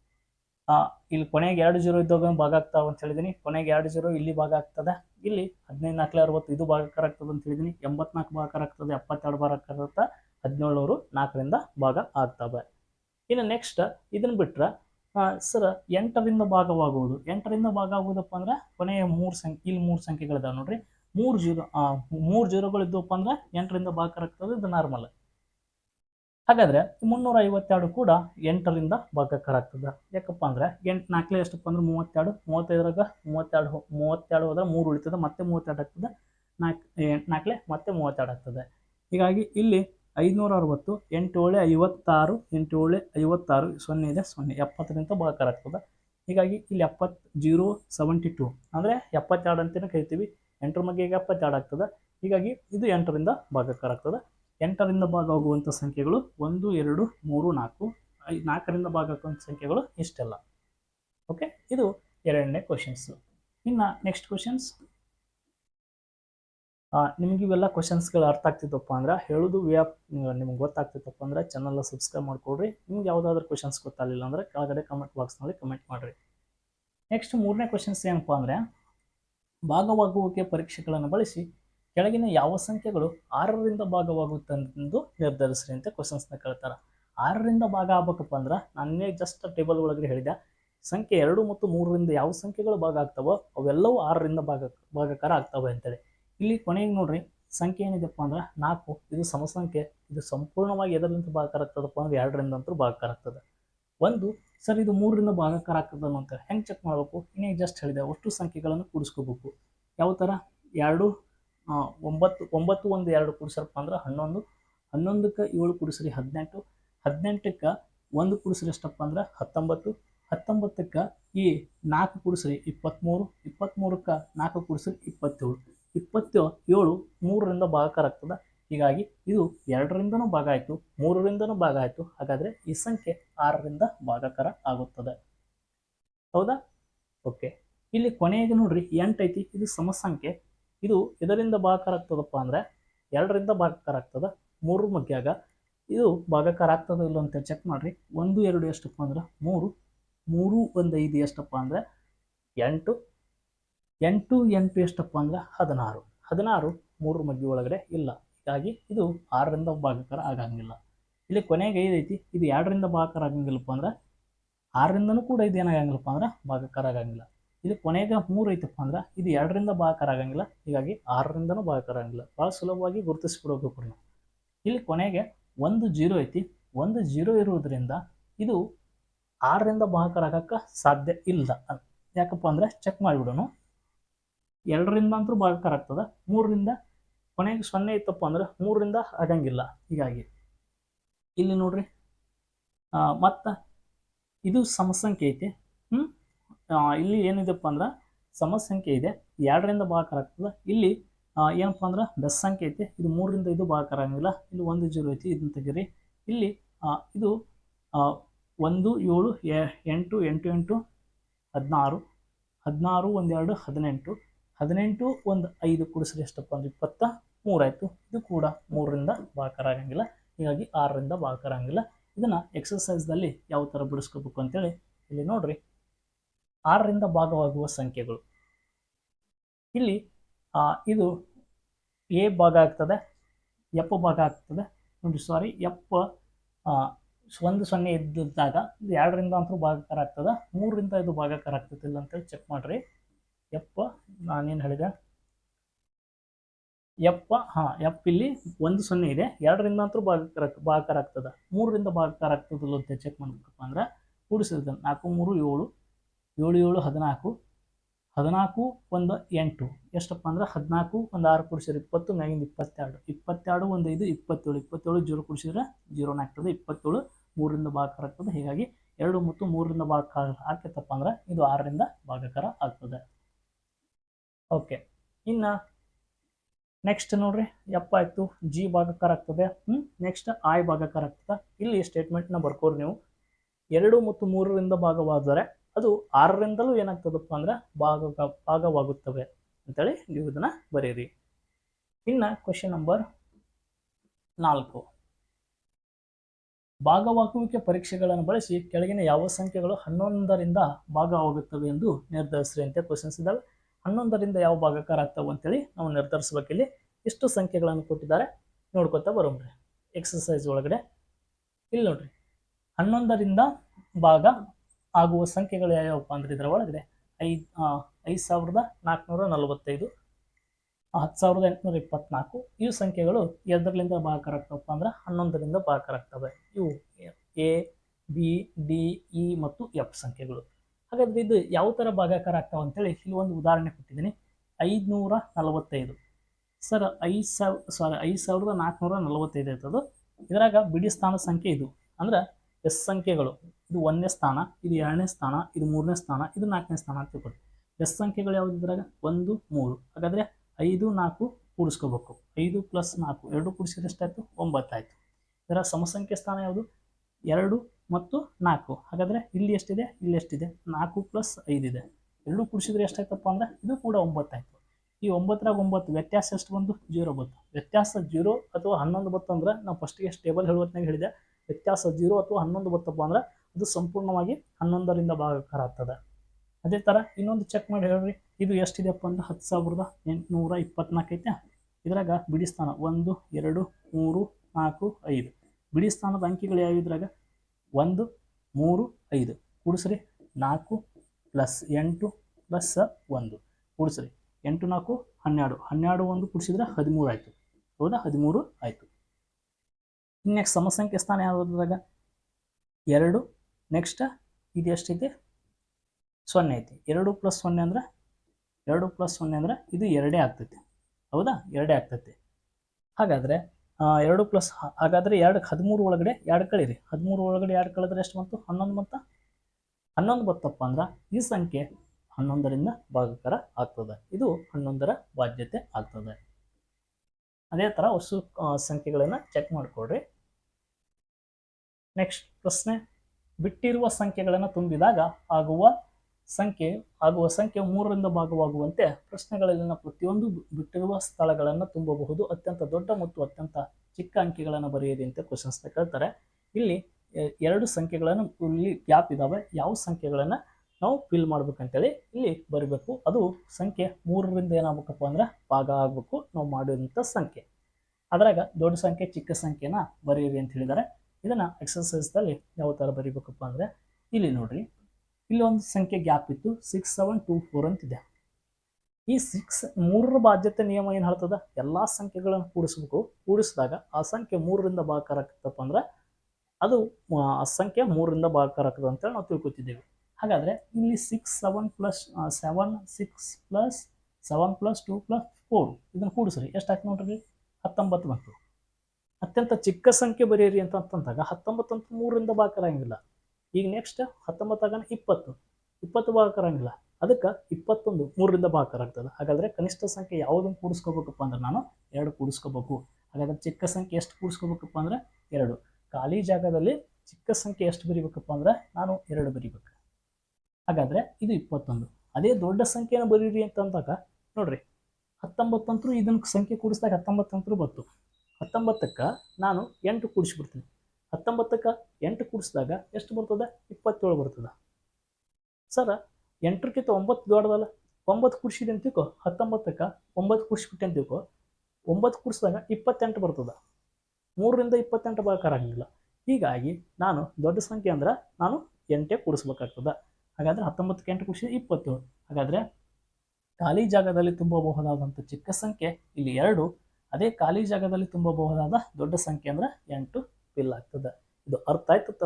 [SPEAKER 1] ಇಲ್ಲಿ ಕೊನೆಗೆ ಎರಡು ಜೀರೋ ಇದ್ದಾಗ ಭಾಗ ಆಗ್ತಾವ ಅಂತ ಹೇಳಿದ್ದೀನಿ ಕೊನೆಗೆ ಎರಡು ಜೀರೋ ಇಲ್ಲಿ ಭಾಗ ಆಗ್ತದೆ. ಇಲ್ಲಿ ಹದಿನೈದು ನಾಲ್ಕಲೆ ಅರವತ್ತು, ಇದು ಭಾಗಕಾರ ಆಗ್ತದೆ ಅಂತ ಹೇಳಿದೀನಿ. ಎಂಬತ್ನಾಲ್ಕು ಭಾಗಕಾರ ಆಗ್ತದೆ, ಎಪ್ಪತ್ತೆರಡು ಭಾಗ ಆಗ್ತದೆ, ಹದಿನೇಳುನೂರು ನಾಲ್ಕರಿಂದ ಭಾಗ ಆಗ್ತವೆ. ಇನ್ನು ನೆಕ್ಸ್ಟ್ ಇದನ್ನು ಬಿಟ್ರೆ ಸರ್ ಎಂಟರಿಂದ ಭಾಗವಾಗುವುದು. ಎಂಟರಿಂದ ಭಾಗ ಆಗುವುದಪ್ಪ ಅಂದ್ರೆ ಕೊನೆಯ ಮೂರು ಸಂಖ್ಯೆ, ಇಲ್ಲಿ ಮೂರು ಸಂಖ್ಯೆಗಳಿದಾವೆ ನೋಡ್ರಿ. ಮೂರು ಜೀರೋ ಮೂರು ಜೀರೋಗಳು ಇದ್ದವಪ್ಪ ಅಂದ್ರೆ ಎಂಟರಿಂದ ಭಾಗ ಆಗ್ತದೆ, ಇದು ನಾರ್ಮಲ್ ಹಾಗಾದ್ರೆ ಮುನ್ನೂರ ಐವತ್ತೆರಡು ಕೂಡ ಎಂಟರಿಂದ ಭಾಗಕರ ಆಗ್ತದೆ ಯಾಕಪ್ಪ ಅಂದ್ರೆ ಎಂಟು ನಾಲ್ಕಲೇ ಎಷ್ಟಪ್ಪ ಅಂದ್ರೆ ಮೂವತ್ತೆರಡು, ಮೂವತ್ತೈದರಾಗ ಮೂವತ್ತೆರಡು ಮೂವತ್ತೆರಡು ಹೋದ್ರೆ ಮೂರು ಉಳಿತದೆ, ಮತ್ತೆ ಮೂವತ್ತೆರಡು ಆಗ್ತದೆ, ನಾಲ್ಕು ಎಂಟು ನಾಲ್ಕಲೇ ಮತ್ತೆ ಮೂವತ್ತೆರಡು ಆಗ್ತದೆ. ಹೀಗಾಗಿ ಇಲ್ಲಿ ಐದುನೂರ ಅರವತ್ತು ಎಂಟು ಏಳೆ ಐವತ್ತಾರು ಎಂಟು ಏಳೆ ಐವತ್ತಾರು, ಸೊನ್ನೆ ಇದೆ, ಸೊನ್ನೆ, ಎಪ್ಪತ್ತರಿಂದ ಭಾಗಕಾರ ಆಗ್ತದೆ ಹೀಗಾಗಿ ಇಲ್ಲಿ ಎಪ್ಪತ್ತು ಜೀರೋ, ಸೆವೆಂಟಿ ಟು, ಅಂದರೆ ಎಪ್ಪತ್ತೆರಡು ಅಂತಲೇ ಕರಿತೀವಿ, ಎಂಟರ ಮಗ್ಗೆ ಈಗ ಎಪ್ಪತ್ತೆರಡು ಆಗ್ತದೆ. ಹೀಗಾಗಿ ಇದು ಎಂಟರಿಂದ ಭಾಗಕಾರ ಆಗ್ತದೆ ಎಂಟರಿಂದ ಭಾಗ ಸಂಖ್ಯೆಗಳು ಒಂದು, ಎರಡು, ಮೂರು, ನಾಲ್ಕು, ಐ, ನಾಲ್ಕರಿಂದ ಭಾಗ ಆಗುವಂಥ ಸಂಖ್ಯೆಗಳು ಇಷ್ಟೆಲ್ಲ. ಓಕೆ ಇದು ಎರಡನೇ ಕ್ವಶನ್ಸು ಇನ್ನು ನೆಕ್ಸ್ಟ್ ಕ್ವಶನ್ಸ್ ನಿಮಗಿವೆಲ್ಲ ಕ್ವಶನ್ಸ್ಗಳು ಅರ್ಥ ಆಗ್ತಿತ್ತಪ್ಪ ಅಂದ್ರೆ ಹೇಳೋದು ವ್ಯಾಪ್ ನಿಮ್ಗೆ ಗೊತ್ತಾಗ್ತಿತ್ತಪ್ಪ ಅಂದ್ರೆ ಚಾನಲ್ನ ಸಬ್ಸ್ಕ್ರೈಬ್ ಮಾಡ್ಕೊಡ್ರಿ. ನಿಮ್ಗೆ ಯಾವುದಾದ್ರೂ ಕ್ವಶನ್ಸ್ ಗೊತ್ತಾಗಲಿಲ್ಲ ಅಂದ್ರೆ ಕೆಳಗಡೆ ಕಮೆಂಟ್ ಬಾಕ್ಸ್ನಲ್ಲಿ ಕಮೆಂಟ್ ಮಾಡಿರಿ. ನೆಕ್ಸ್ಟ್ ಮೂರನೇ ಕ್ವಶನ್ಸ್ ಏನಪ್ಪ ಅಂದರೆ ಭಾಗವಾಗುವಿಕೆ ಪರೀಕ್ಷೆಗಳನ್ನು ಬಳಸಿ ಕೆಳಗಿನ ಯಾವ ಸಂಖ್ಯೆಗಳು ಆರರಿಂದ ಭಾಗವಾಗುತ್ತಂದು ನಿರ್ಧರಿಸ್ರಿ ಅಂತ ಕ್ವಶನ್ಸ್ನ ಕೇಳ್ತಾರೆ. ಆರರಿಂದ ಭಾಗ ಆಗ್ಬೇಕಪ್ಪ ಅಂದ್ರೆ ನಾನೇ ಜಸ್ಟ್ ಟೇಬಲ್ ಒಳಗಡೆ ಹೇಳಿದೆ ಸಂಖ್ಯೆ ಎರಡು ಮತ್ತು ಮೂರರಿಂದ ಯಾವ ಸಂಖ್ಯೆಗಳು ಭಾಗ ಆಗ್ತಾವೋ ಅವೆಲ್ಲವೂ ಆರರಿಂದ ಭಾಗ, ಭಾಗಕಾರ ಆಗ್ತವೆ ಅಂತೇಳಿ. ಇಲ್ಲಿ ಕೊನೆಗೆ ನೋಡ್ರಿ, ಸಂಖ್ಯೆ ಏನಿದೆಪ್ಪ ಅಂದ್ರೆ ನಾಲ್ಕು, ಇದು ಸಮಸಂಖ್ಯೆ, ಇದು ಸಂಪೂರ್ಣವಾಗಿ ಎದರಿಂದ ಭಾಗಕಾರ ಆಗ್ತದಪ್ಪ ಅಂದ್ರೆ ಎರಡರಿಂದ ಅಂತೂ ಭಾಗಕಾರ ಆಗ್ತದೆ. ಒಂದು, ಸರ್ ಇದು ಮೂರರಿಂದ ಭಾಗಕಾರ ಆಗ್ತದ ಅಂತ ಹೆಂಗೆ ಚೆಕ್ ಮಾಡಬೇಕು? ಇನ್ನೇ ಜಸ್ಟ್ ಹೇಳಿದೆ ಅಷ್ಟು ಸಂಖ್ಯೆಗಳನ್ನು ಕೂಡಿಸ್ಕೋಬೇಕು. ಯಾವ ಥರ ಎರಡು ಒಂಬತ್ತು ಒಂಬತ್ತು, ಒಂದು, ಎರಡು ಕುಡಿಸ್ರಪ್ಪ ಅಂದ್ರೆ ಹನ್ನೊಂದು, ಹನ್ನೊಂದಕ್ಕೆ ಏಳು ಕುಡಿಸ್ರಿ ಹದಿನೆಂಟು, ಹದಿನೆಂಟಕ್ಕೆ ಒಂದು ಕುಡಿಸ್ರಿ ಎಷ್ಟಪ್ಪ ಅಂದ್ರೆ ಹತ್ತೊಂಬತ್ತು, ಹತ್ತೊಂಬತ್ತಕ್ಕೆ ಈ ನಾಲ್ಕು ಕುಡಿಸ್ರಿ ಇಪ್ಪತ್ತ್ಮೂರು ಇಪ್ಪತ್ತ್ಮೂರಕ್ಕೆ ನಾಲ್ಕು ಕುಡಿಸ್ರಿ ಇಪ್ಪತ್ತೇಳು. ಇಪ್ಪತ್ತೇಳು, ಏಳು, ಮೂರರಿಂದ ಭಾಗಕಾರ ಆಗ್ತದೆ. ಹೀಗಾಗಿ ಇದು ಎರಡರಿಂದನೂ ಭಾಗ ಆಯಿತು, ಮೂರರಿಂದನೂ ಭಾಗ ಆಯಿತು. ಹಾಗಾದರೆ ಈ ಸಂಖ್ಯೆ ಆರರಿಂದ ಭಾಗಕಾರ ಆಗುತ್ತದೆ. ಹೌದಾ? ಓಕೆ. ಇಲ್ಲಿ ಕೊನೆಗೆ ನೋಡ್ರಿ ಎಂಟೈತಿ, ಇದು ಸಮಸಂಖ್ಯೆ. ಇದು ಇದರಿಂದ ಭಾಗಕಾರ ಆಗ್ತದಪ್ಪ ಅಂದರೆ ಎರಡರಿಂದ ಭಾಗಕಾರ ಆಗ್ತದೆ, ಮೂರು ಮಧ್ಯಾಗ ಇದು ಭಾಗಕಾರ ಆಗ್ತದ ಇಲ್ಲೋ ಅಂತ ಚೆಕ್ ಮಾಡಿರಿ. ಒಂದು, ಎರಡು ಎಷ್ಟಪ್ಪ ಅಂದ್ರೆ ಮೂರು ಮೂರು, ಒಂದು, ಐದು ಎಷ್ಟಪ್ಪ ಅಂದರೆ ಎಂಟು ಎಂಟು ಎಂಟು ಎಷ್ಟಪ್ಪ ಅಂದ್ರೆ ಹದಿನಾರು. ಹದಿನಾರು, ಮೂರು ಮಧ್ಯ ಒಳಗಡೆ ಇಲ್ಲ. ಹೀಗಾಗಿ ಇದು ಆರರಿಂದ ಭಾಗಕಾರ ಆಗಂಗಿಲ್ಲ. ಇಲ್ಲಿ ಕೊನೆಗೆ ಐದೈತಿ ಇದು ಎರಡರಿಂದ ಭಾಗಕಾರ ಆಗಂಗಿಲ್ಲಪ್ಪ ಅಂದ್ರೆ ಆರರಿಂದನೂ ಕೂಡ ಇದು ಏನಾಗಂಗಿಲ್ಲಪ್ಪ ಅಂದ್ರೆ ಭಾಗಕಾರ ಆಗಂಗಿಲ್ಲ. ಇಲ್ಲಿ ಕೊನೆಗೆ ಮೂರು ಐತಪ್ಪ ಅಂದ್ರೆ ಇದು ಎರಡರಿಂದ ಭಾಗಕಾರ ಆಗಂಗಿಲ್ಲ. ಹೀಗಾಗಿ ಆರರಿಂದನೂ ಭಾಗಕಾರ ಆಗಂಗಿಲ್ಲ. ಭಾಳ ಸುಲಭವಾಗಿ ಗುರುತಿಸ್ಬಿಡ್ಬೇಕು ನಾವು ಇಲ್ಲಿ ಕೊನೆಗೆ ಒಂದು ಜೀರೋ ಐತಿ. ಒಂದು ಜೀರೋ ಇರುವುದರಿಂದ ಇದು ಆರರಿಂದ ಭಾಗಕಾರ ಆಗಕ್ಕೆ ಸಾಧ್ಯ ಇಲ್ಲ. ಯಾಕಪ್ಪ ಅಂದ್ರೆ ಚೆಕ್ ಮಾಡಿಬಿಡೋಣ ಎರಡರಿಂದ ಅಂತೂ ಭಾಗಕಾರ ಆಗ್ತದೆ. ಮೂರರಿಂದ ಕೊನೆಗೆ ಸೊನ್ನೆ ಇತ್ತಪ್ಪ ಅಂದ್ರೆ ಮೂರರಿಂದ ಆಗಂಗಿಲ್ಲ. ಹೀಗಾಗಿ ಇಲ್ಲಿ ನೋಡ್ರಿ. ಮತ್ತು ಇದು ಸಮಸಂಖ್ಯೆ ಐತಿ. ಇಲ್ಲಿ ಏನಿದೆಪ್ಪ ಅಂದ್ರೆ ಸಮಸಂಖ್ಯೆ ಇದೆ. ಎರಡರಿಂದ ಭಾಗಕಾರ ಆಗ್ತದೆ. ಇಲ್ಲಿ ಏನಪ್ಪ ಅಂದ್ರೆ ಬೆಸ್ ಸಂಖ್ಯೆ ಐತಿ. ಇದು ಮೂರರಿಂದ ಇದು ಭಾಗಕಾರ ಆಗಂಗಿಲ್ಲ. ಇಲ್ಲಿ ಒಂದು ಜೀರೋ ಐತಿ, ಇದನ್ನ ತೆಗೀರಿ. ಇಲ್ಲಿ ಇದು ಒಂದು, ಏಳು ಎಂಟು ಎಂಟು ಎಂಟು, ಹದಿನಾರು. ಹದಿನಾರು, ಒಂದೆರಡು, ಹದಿನೆಂಟು. ಹದಿನೆಂಟು, ಒಂದು, ಐದು ಕೂಡಿಸ್ರಿ ಎಷ್ಟಪ್ಪ ಅಂದ್ರೆ ಇಪ್ಪತ್ತ ಮೂರಾಯಿತು ಇದು ಕೂಡ ಮೂರರಿಂದ ಭಾಗಕಾರ ಆಗಂಗಿಲ್ಲ. ಹೀಗಾಗಿ ಆರರಿಂದ ಭಾಗಕಾರ ಆಗಂಗಿಲ್ಲ. ಇದನ್ನು ಎಕ್ಸಸೈಸ್ದಲ್ಲಿ ಯಾವ ಥರ ಬಿಡಿಸ್ಕೋಬೇಕು ಅಂತೇಳಿ ಇಲ್ಲಿ ನೋಡ್ರಿ. ಆರರಿಂದ ಭಾಗವಾಗುವ ಸಂಖ್ಯೆಗಳು. ಇಲ್ಲಿ ಇದು ಎ ಭಾಗ ಆಗ್ತದೆ ಎಪ್ಪ ಭಾಗ ಆಗ್ತದೆ. ನೋಡಿ ಸಾರಿ ಎಪ್ಪ ಒಂದು ಸೊನ್ನೆ ಇದ್ದಾಗ ಇದು ಎರಡರಿಂದ ಅಂತೂ ಭಾಗಕಾರ ಆಗ್ತದೆ, ಮೂರರಿಂದ ಇದು ಭಾಗಕಾರ ಆಗ್ತದಿಲ್ಲ ಅಂತೇಳಿ ಚೆಕ್ ಮಾಡಿರಿ. ಎಪ್ಪ ನಾನೇನು ಹೇಳಿದೆ? ಎಪ್ಪ ಹಾಂ ಎಪ್ಪ ಇಲ್ಲಿ ಒಂದು ಸೊನ್ನೆ ಇದೆ, ಎರಡರಿಂದ ಅಂತೂ ಭಾಗಕಾರ ಭಾಗಕಾರ ಆಗ್ತದೆ, ಮೂರರಿಂದ ಭಾಗಕಾರ ಆಗ್ತದಿಲ್ಲ ಅಂತ ಚೆಕ್ ಮಾಡ್ಬೇಕಪ್ಪ ಅಂದ್ರೆ, ಕೂಡಿಸಿದ ನಾಲ್ಕು, ಮೂರು, ಏಳು ಏಳು ಏಳು ಹದಿನಾಲ್ಕು ಹದಿನಾಲ್ಕು ಒಂದು ಎಂಟು. ಎಷ್ಟಪ್ಪ ಅಂದ್ರೆ ಹದಿನಾಲ್ಕು ಒಂದು ಆರು ಕುಡಿಸಿದ್ರೆ ಇಪ್ಪತ್ತು, ಮ್ಯಾಗಿಂದ ಇಪ್ಪತ್ತೆರಡು. ಇಪ್ಪತ್ತೆರಡು ಒಂದು ಐದು, ಇಪ್ಪತ್ತೇಳು. ಇಪ್ಪತ್ತೇಳು ಜೀರೋ ಕುಡಿಸಿದ್ರೆ ಜೀರೋನ ಆಗ್ತದೆ. ಇಪ್ಪತ್ತೇಳು ಮೂರರಿಂದ ಭಾಗಕರ ಆಗ್ತದೆ. ಹೀಗಾಗಿ ಎರಡು ಮತ್ತು ಮೂರರಿಂದ ಭಾಗಕಾರ ಆಗ್ತೈತಪ್ಪ ಅಂದ್ರೆ ಇದು ಆರರಿಂದ ಭಾಗಕಾರ ಆಗ್ತದೆ. ಓಕೆ. ಇನ್ನು ನೆಕ್ಸ್ಟ್ ನೋಡ್ರಿ. ಎಪ್ಪ ಆಯಿತು? ಜಿ ಭಾಗಕಾರ ಆಗ್ತದೆ. ಹ್ಞೂ ನೆಕ್ಸ್ಟ್ ಆಯ್ ಭಾಗಕಾರ ಆಗ್ತದೆ. ಇಲ್ಲಿ ಸ್ಟೇಟ್ಮೆಂಟ್ನ ಬರ್ಕೋರಿ ನೀವು. ಎರಡು ಮತ್ತು ಮೂರರಿಂದ ಭಾಗವಾದರೆ ಅದು ಆರರಿಂದಲೂ ಏನಾಗ್ತದಪ್ಪ ಅಂದ್ರೆ ಭಾಗ ಭಾಗವಾಗುತ್ತವೆ ಅಂತೇಳಿ ನೀವು ಇದನ್ನ ಬರೀರಿ ಇನ್ನು ಕ್ವಶನ್ ನಂಬರ್ ನಾಲ್ಕು. ಭಾಗವಾಗುವಿಕೆ ಪರೀಕ್ಷೆಗಳನ್ನು ಬಳಸಿ ಕೆಳಗಿನ ಯಾವ ಸಂಖ್ಯೆಗಳು ಹನ್ನೊಂದರಿಂದ ಭಾಗವಾಗುತ್ತವೆ ಎಂದು ನಿರ್ಧರಿಸ್ರಿ ಅಂತ ಕ್ವಶನ್ಸ್ ಇದ್ದಾವೆ. ಹನ್ನೊಂದರಿಂದ ಯಾವ ಭಾಗಕಾರ ಆಗ್ತವೆ ಅಂತೇಳಿ ನಾವು ನಿರ್ಧರಿಸ್ಬೇಕಿಲ್ಲಿ ಇಷ್ಟು ಸಂಖ್ಯೆಗಳನ್ನು ಕೊಟ್ಟಿದ್ದಾರೆ. ನೋಡ್ಕೊತಾ ಬರೋಮ್ರಿ ಎಕ್ಸಸೈಸ್ ಒಳಗಡೆ. ಇಲ್ಲಿ ನೋಡ್ರಿ. ಹನ್ನೊಂದರಿಂದ ಭಾಗ ಆಗುವ ಸಂಖ್ಯೆಗಳು ಯಾವ್ಯಾವಪ್ಪ ಅಂದ್ರೆ ಇದರ ಒಳಗಡೆ ಐದು ಐದು ಸಾವಿರದ ನಾಲ್ಕುನೂರ ನಲವತ್ತೈದು ಹತ್ತು ಸಾವಿರದ ಎಂಟುನೂರ ಇಪ್ಪತ್ನಾಲ್ಕು. ಇವು ಸಂಖ್ಯೆಗಳು ಎರಡರಿಂದ ಭಾಗಕರಾಗ್ತವಪ್ಪ ಅಂದ್ರೆ ಹನ್ನೊಂದರಿಂದ ಭಾಗಕರಾಗ್ತವೆ ಇವು ಎ, ಬಿ, ಡಿ, ಇ ಮತ್ತು ಎಫ್ ಸಂಖ್ಯೆಗಳು. ಹಾಗಾದ್ರೆ ಇದು ಯಾವ ಥರ ಭಾಗಾಕಾರ ಆಗ್ತಾವೆ ಅಂತೇಳಿ ಇಲ್ಲಿ ಒಂದು ಉದಾಹರಣೆ ಕೊಟ್ಟಿದ್ದೀನಿ. ಐದುನೂರ ನಲವತ್ತೈದು. ಸರ್, ಐದು ಸಾವಿರ ಸಾರಿ, ಐದು ಸಾವಿರದ ನಾಲ್ಕುನೂರ ನಲವತ್ತೈದು ಇರ್ತದೆ ಇದರಾಗ ಬಿಡಿ ಸ್ಥಾನ ಸಂಖ್ಯೆ ಇದು. ಅಂದ್ರೆ ಎಸ್ ಸಂಖ್ಯೆಗಳು ಇದು ಒಂದನೇ ಸ್ಥಾನ, ಇದು ಎರಡನೇ ಸ್ಥಾನ, ಇದು ಮೂರನೇ ಸ್ಥಾನ, ಇದು ನಾಲ್ಕನೇ ಸ್ಥಾನ ಅಂತ ತಿಳ್ಕೊಳ್ಳಿ ಎಸ್ ಸಂಖ್ಯೆಗಳು ಯಾವ್ದು ಇದ್ರಾಗ? ಒಂದು, ಮೂರು. ಹಾಗಾದರೆ ಐದು, ನಾಲ್ಕು ಕೂಡಿಸ್ಕೋಬೇಕು. ಐದು ಪ್ಲಸ್ ನಾಲ್ಕು, ಎರಡು ಕೂಡಿಸಿದ್ರೆ ಎಷ್ಟಾಯಿತು? ಒಂಬತ್ತಾಯಿತು. ಇದರ ಸಮಸಂಖ್ಯೆ ಸ್ಥಾನ ಯಾವುದು? ಎರಡು ಮತ್ತು ನಾಲ್ಕು. ಹಾಗಾದರೆ ಇಲ್ಲಿ ಎಷ್ಟಿದೆ? ಇಲ್ಲಿ ಎಷ್ಟಿದೆ? ನಾಲ್ಕು ಪ್ಲಸ್ ಐದಿದೆ ಎರಡು ಕೂಡಿಸಿದ್ರೆ ಎಷ್ಟಾಯ್ತಪ್ಪ ಅಂದ್ರೆ ಇದು ಕೂಡ ಒಂಬತ್ತಾಯಿತು. ಈ ಒಂಬತ್ತರಾಗ ಒಂಬತ್ತು, ವ್ಯತ್ಯಾಸ ಎಷ್ಟು ಬಂದು? ಜೀರೋ ಬಂತು. ವ್ಯತ್ಯಾಸ ಜೀರೋ ಅಥವಾ ಹನ್ನೊಂದು ಬತ್ತು ಅಂದ್ರೆ ನಾವು ಫಸ್ಟಿಗೆ ಸ್ಟೇಬಲ್ ಹೇಳುವತ್ನಾಗ ಹೇಳಿದೆ. ವ್ಯತ್ಯಾಸ ಜೀರೋ ಅಥವಾ ಹನ್ನೊಂದು ಬತ್ತಪ್ಪ ಅಂದ್ರೆ ಅದು ಸಂಪೂರ್ಣವಾಗಿ ಹನ್ನೊಂದರಿಂದ ಭಾಗಕಾರ ಆಗ್ತದೆ ಅದೇ ಥರ ಇನ್ನೊಂದು ಚೆಕ್ ಮಾಡಿ ಹೇಳ್ರಿ. ಇದು ಎಷ್ಟಿದೆಪ್ಪ ಅಂದ್ರೆ ಹತ್ತು ಸಾವಿರದ ಎಂಟುನೂರ ಇಪ್ಪತ್ನಾಲ್ಕು ಐತೆ. ಇದ್ರಾಗ ಬಿಡಿ ಸ್ಥಾನ ಒಂದು, ಎರಡು, ಮೂರು, ನಾಲ್ಕು, ಐದು. ಬಿಡಿ ಸ್ಥಾನದ ಅಂಕಿಗಳು ಯಾವ ಇದ್ರಾಗ? ಒಂದು, ಮೂರು, ಐದು. ಕೂಡಿಸ್ರಿ. ನಾಲ್ಕು ಪ್ಲಸ್ ಎಂಟು ಪ್ಲಸ್ ಒಂದು. ಕೂಡಿಸ್ರಿ. ಎಂಟು, ನಾಲ್ಕು, ಹನ್ನೆರಡು. ಹನ್ನೆರಡು ಒಂದು ಕೂಡಿಸಿದ್ರೆ ಹದಿಮೂರು ಆಯಿತು. ಹೌದಾ? ಹದಿಮೂರು ಆಯಿತು. ನೆಕ್ಸ್ಟ್ ಸಮಸಂಖ್ಯೆ ಸ್ಥಾನ ಯಾವುದ್ರಾಗ ಎರಡು ನೆಕ್ಸ್ಟ್ ಇದು ಎಷ್ಟೈತಿ ಸೊನ್ನೆ ಐತಿ. ಎರಡು ಪ್ಲಸ್ ಸೊನ್ನೆ ಅಂದ್ರೆ, ಎರಡು ಪ್ಲಸ್ ಸೊನ್ನೆ ಅಂದ್ರೆ ಇದು ಎರಡೇ ಆಗ್ತೈತಿ. ಹೌದಾ? ಎರಡೇ ಆಗ್ತೈತಿ. ಹಾಗಾದರೆ ಎರಡು ಪ್ಲಸ್ ಹಾಗಾದರೆ ಎರಡು, ಹದಿಮೂರು ಒಳಗಡೆ ಎರಡು ಕಳೀರಿ. ಹದಿಮೂರು ಒಳಗಡೆ ಎರಡು ಕಳೆದ್ರೆ ಎಷ್ಟು ಬಂತು? ಹನ್ನೊಂದು ಮತ್ತು ಹನ್ನೊಂದು ಬತ್ತಪ್ಪ ಅಂದ್ರೆ, ಈ ಸಂಖ್ಯೆ ಹನ್ನೊಂದರಿಂದ ಭಾಗಕರ ಆಗ್ತದೆ. ಇದು ಹನ್ನೊಂದರ ಬಾಧ್ಯತೆ ಆಗ್ತದೆ. ಅದೇ ಥರ ವಸ್ತು ಸಂಖ್ಯೆಗಳನ್ನು ಚೆಕ್ ಮಾಡಿಕೊಡ್ರಿ ನೆಕ್ಸ್ಟ್ ಪ್ರಶ್ನೆ. ಬಿಟ್ಟಿರುವ ಸಂಖ್ಯೆಗಳನ್ನು ತುಂಬಿದಾಗ ಆಗುವ ಸಂಖ್ಯೆ ಆಗುವ ಸಂಖ್ಯೆ ಮೂರರಿಂದ ಭಾಗವಾಗುವಂತೆ ಪ್ರಶ್ನೆಗಳಲ್ಲಿನ ಪ್ರತಿಯೊಂದು ಬಿಟ್ಟಿರುವ ಸ್ಥಳಗಳನ್ನು ತುಂಬಬಹುದು. ಅತ್ಯಂತ ದೊಡ್ಡ ಮತ್ತು ಅತ್ಯಂತ ಚಿಕ್ಕ ಅಂಕಿಗಳನ್ನು ಬರೆಯಿರಿ ಅಂತ ಕ್ವಶನ್ಸ್ನ ಕೇಳ್ತಾರೆ. ಇಲ್ಲಿ ಎರಡು ಸಂಖ್ಯೆಗಳನ್ನು ಇಲ್ಲಿ ಗ್ಯಾಪ್ ಇದ್ದಾವೆ ಯಾವ ಸಂಖ್ಯೆಗಳನ್ನು ನಾವು ಫಿಲ್ ಮಾಡ್ಬೇಕಂತೇಳಿ ಇಲ್ಲಿ ಬರಬೇಕು. ಅದು ಸಂಖ್ಯೆ ಮೂರರಿಂದ ಏನಾಗಬೇಕಪ್ಪ ಅಂದ್ರೆ ಭಾಗ ಆಗಬೇಕು. ನಾವು ಮಾಡಿದಂಥ ಸಂಖ್ಯೆ. ಅದರಾಗ ದೊಡ್ಡ ಸಂಖ್ಯೆ, ಚಿಕ್ಕ ಸಂಖ್ಯೆನ ಬರೆಯಿರಿ ಅಂತ ಹೇಳಿದ್ದಾರೆ. ಇದನ್ನು ಎಕ್ಸಸೈಸ್ದಲ್ಲಿ ಯಾವ ಥರ ಬರಿಬೇಕಪ್ಪ ಅಂದರೆ ಇಲ್ಲಿ ನೋಡ್ರಿ ಇಲ್ಲಿ ಒಂದು ಸಂಖ್ಯೆ ಗ್ಯಾಪ್ ಇತ್ತು ಸಿಕ್ಸ್ ಸೆವೆನ್ ಟೂ ಫೋರ್ ಅಂತಿದೆ. ಈ ಸಿಕ್ಸ್ ಮೂರರ ಬಾಧ್ಯತೆ ನಿಯಮ ಏನು ಹೇಳ್ತದ? ಎಲ್ಲ ಸಂಖ್ಯೆಗಳನ್ನು ಕೂಡಿಸ್ಬೇಕು. ಕೂಡಿಸಿದಾಗ ಆ ಸಂಖ್ಯೆ ಮೂರರಿಂದ ಭಾಗಕಾರ ಆಗ್ತಪ್ಪ ಅಂದ್ರೆ ಅದು ಆ, ಸಂಖ್ಯೆ ಮೂರರಿಂದ ಭಾಗಕಾರ ಆಗ್ತದೆ ಅಂತೇಳಿ ನಾವು ತಿಳ್ಕೊತಿದ್ದೇವೆ. ಹಾಗಾದರೆ ಇಲ್ಲಿ six seven plus seven six plus seven plus two plus four ಇದನ್ನು ಕೂಡಿಸ್ರಿ. ಎಷ್ಟಾಯ್ತು ನೋಡ್ರಿ? ಹತ್ತೊಂಬತ್ತು ಬಂತು. ಅತ್ಯಂತ ಚಿಕ್ಕ ಸಂಖ್ಯೆ ಬರೆಯಿರಿ ಅಂತ ಅಂತಂದಾಗ ಹತ್ತೊಂಬತ್ತು ಮೂರರಿಂದ ಬಾಕರಂಗಿಲ್ಲ ಈಗ ನೆಕ್ಸ್ಟ್ ಹತ್ತೊಂಬತ್ತಾಗ ಇಪ್ಪತ್ತು. ಇಪ್ಪತ್ತು ಬಾಕರಂಗಿಲ್ಲ ಅದಕ್ಕೆ ಇಪ್ಪತ್ತೊಂದು ಮೂರರಿಂದ ಭಾಗಾಕಾರ ಆಗ್ತದೆ ಹಾಗಾದರೆ ಕನಿಷ್ಠ ಸಂಖ್ಯೆ ಯಾವುದನ್ನು ಕೂಡಿಸ್ಕೋಬೇಕಪ್ಪ ಅಂದ್ರೆ ನಾನು ಎರಡು ಕೂಡಿಸ್ಕೋಬೇಕು. ಹಾಗಾದ್ರೆ ಚಿಕ್ಕ ಸಂಖ್ಯೆ ಎಷ್ಟು ಕೂಡಿಸ್ಕೋಬೇಕಪ್ಪ ಅಂದ್ರೆ ಎರಡು. ಖಾಲಿ ಜಾಗದಲ್ಲಿ ಚಿಕ್ಕ ಸಂಖ್ಯೆ ಎಷ್ಟು ಬರಿಬೇಕಪ್ಪ ಅಂದ್ರೆ ನಾನು ಎರಡು ಬರಿಬೇಕು. ಹಾಗಾದರೆ ಇದು ಇಪ್ಪತ್ತೊಂದು. ಅದೇ ದೊಡ್ಡ ಸಂಖ್ಯೆನ ಬರೀರಿ ಅಂತಂದಾಗ ನೋಡ್ರಿ, ಹತ್ತೊಂಬತ್ತಂತರೂ ಇದನ್ನು ಸಂಖ್ಯೆ ಕೂಡಿಸಿದಾಗ ಹತ್ತೊಂಬತ್ತಂತರೂ ಬತ್ತು ಹತ್ತೊಂಬತ್ತಕ್ಕೆ ನಾನು ಎಂಟು ಕೂಡಿಸ್ಬಿಡ್ತೀನಿ. ಹತ್ತೊಂಬತ್ತಕ್ಕೆ ಎಂಟು ಕೂಡಿಸಿದಾಗ ಎಷ್ಟು ಬರ್ತದೆ? ಇಪ್ಪತ್ತೇಳು ಬರ್ತದೆ. ಸರ, ಎಂಟರಕ್ಕಿಂತ ಒಂಬತ್ತು ದೊಡ್ಡದಲ್ಲ? ಒಂಬತ್ತು ಕೂಡಿಸಿದೆ ಅಂತ ತಿಳ್ಕೊ ಹತ್ತೊಂಬತ್ತಕ್ಕೆ ಒಂಬತ್ತು ಕೂಡಿಸ್ಬಿಟ್ಟೆ ಅಂತ ತಿಳ್ಕೊ ಒಂಬತ್ತು ಕೂಡಿಸಿದಾಗ ಇಪ್ಪತ್ತೆಂಟು ಬರ್ತದೆ. ಮೂರರಿಂದ ಇಪ್ಪತ್ತೆಂಟು ಭಾಗಕಾರ ಹೀಗಾಗಿ ನಾನು ದೊಡ್ಡ ಸಂಖ್ಯೆ ಅಂದ್ರೆ ನಾನು ಎಂಟೇ ಕೂಡಿಸ್ಬೇಕಾಗ್ತದೆ. ಹಾಗಾದರೆ ಹತ್ತೊಂಬತ್ತಕ್ಕೆ ಎಂಟು ಕೂಡಿಸಿದ್ರೆ ಇಪ್ಪತ್ತೇಳು. ಹಾಗಾದರೆ ಖಾಲಿ ಜಾಗದಲ್ಲಿ ತುಂಬಬಹುದಾದಂಥ ಚಿಕ್ಕ ಸಂಖ್ಯೆ ಇಲ್ಲಿ ಎರಡು. ಅದೇ ಖಾಲಿ ಜಾಗದಲ್ಲಿ ತುಂಬಬಹುದಾದ ದೊಡ್ಡ ಸಂಖ್ಯೆ ಅಂದ್ರೆ ಎಂಟು ಫಿಲ್ ಆಗ್ತದೆ. ಇದು ಅರ್ಥ ಆಯ್ತು ಅಂತ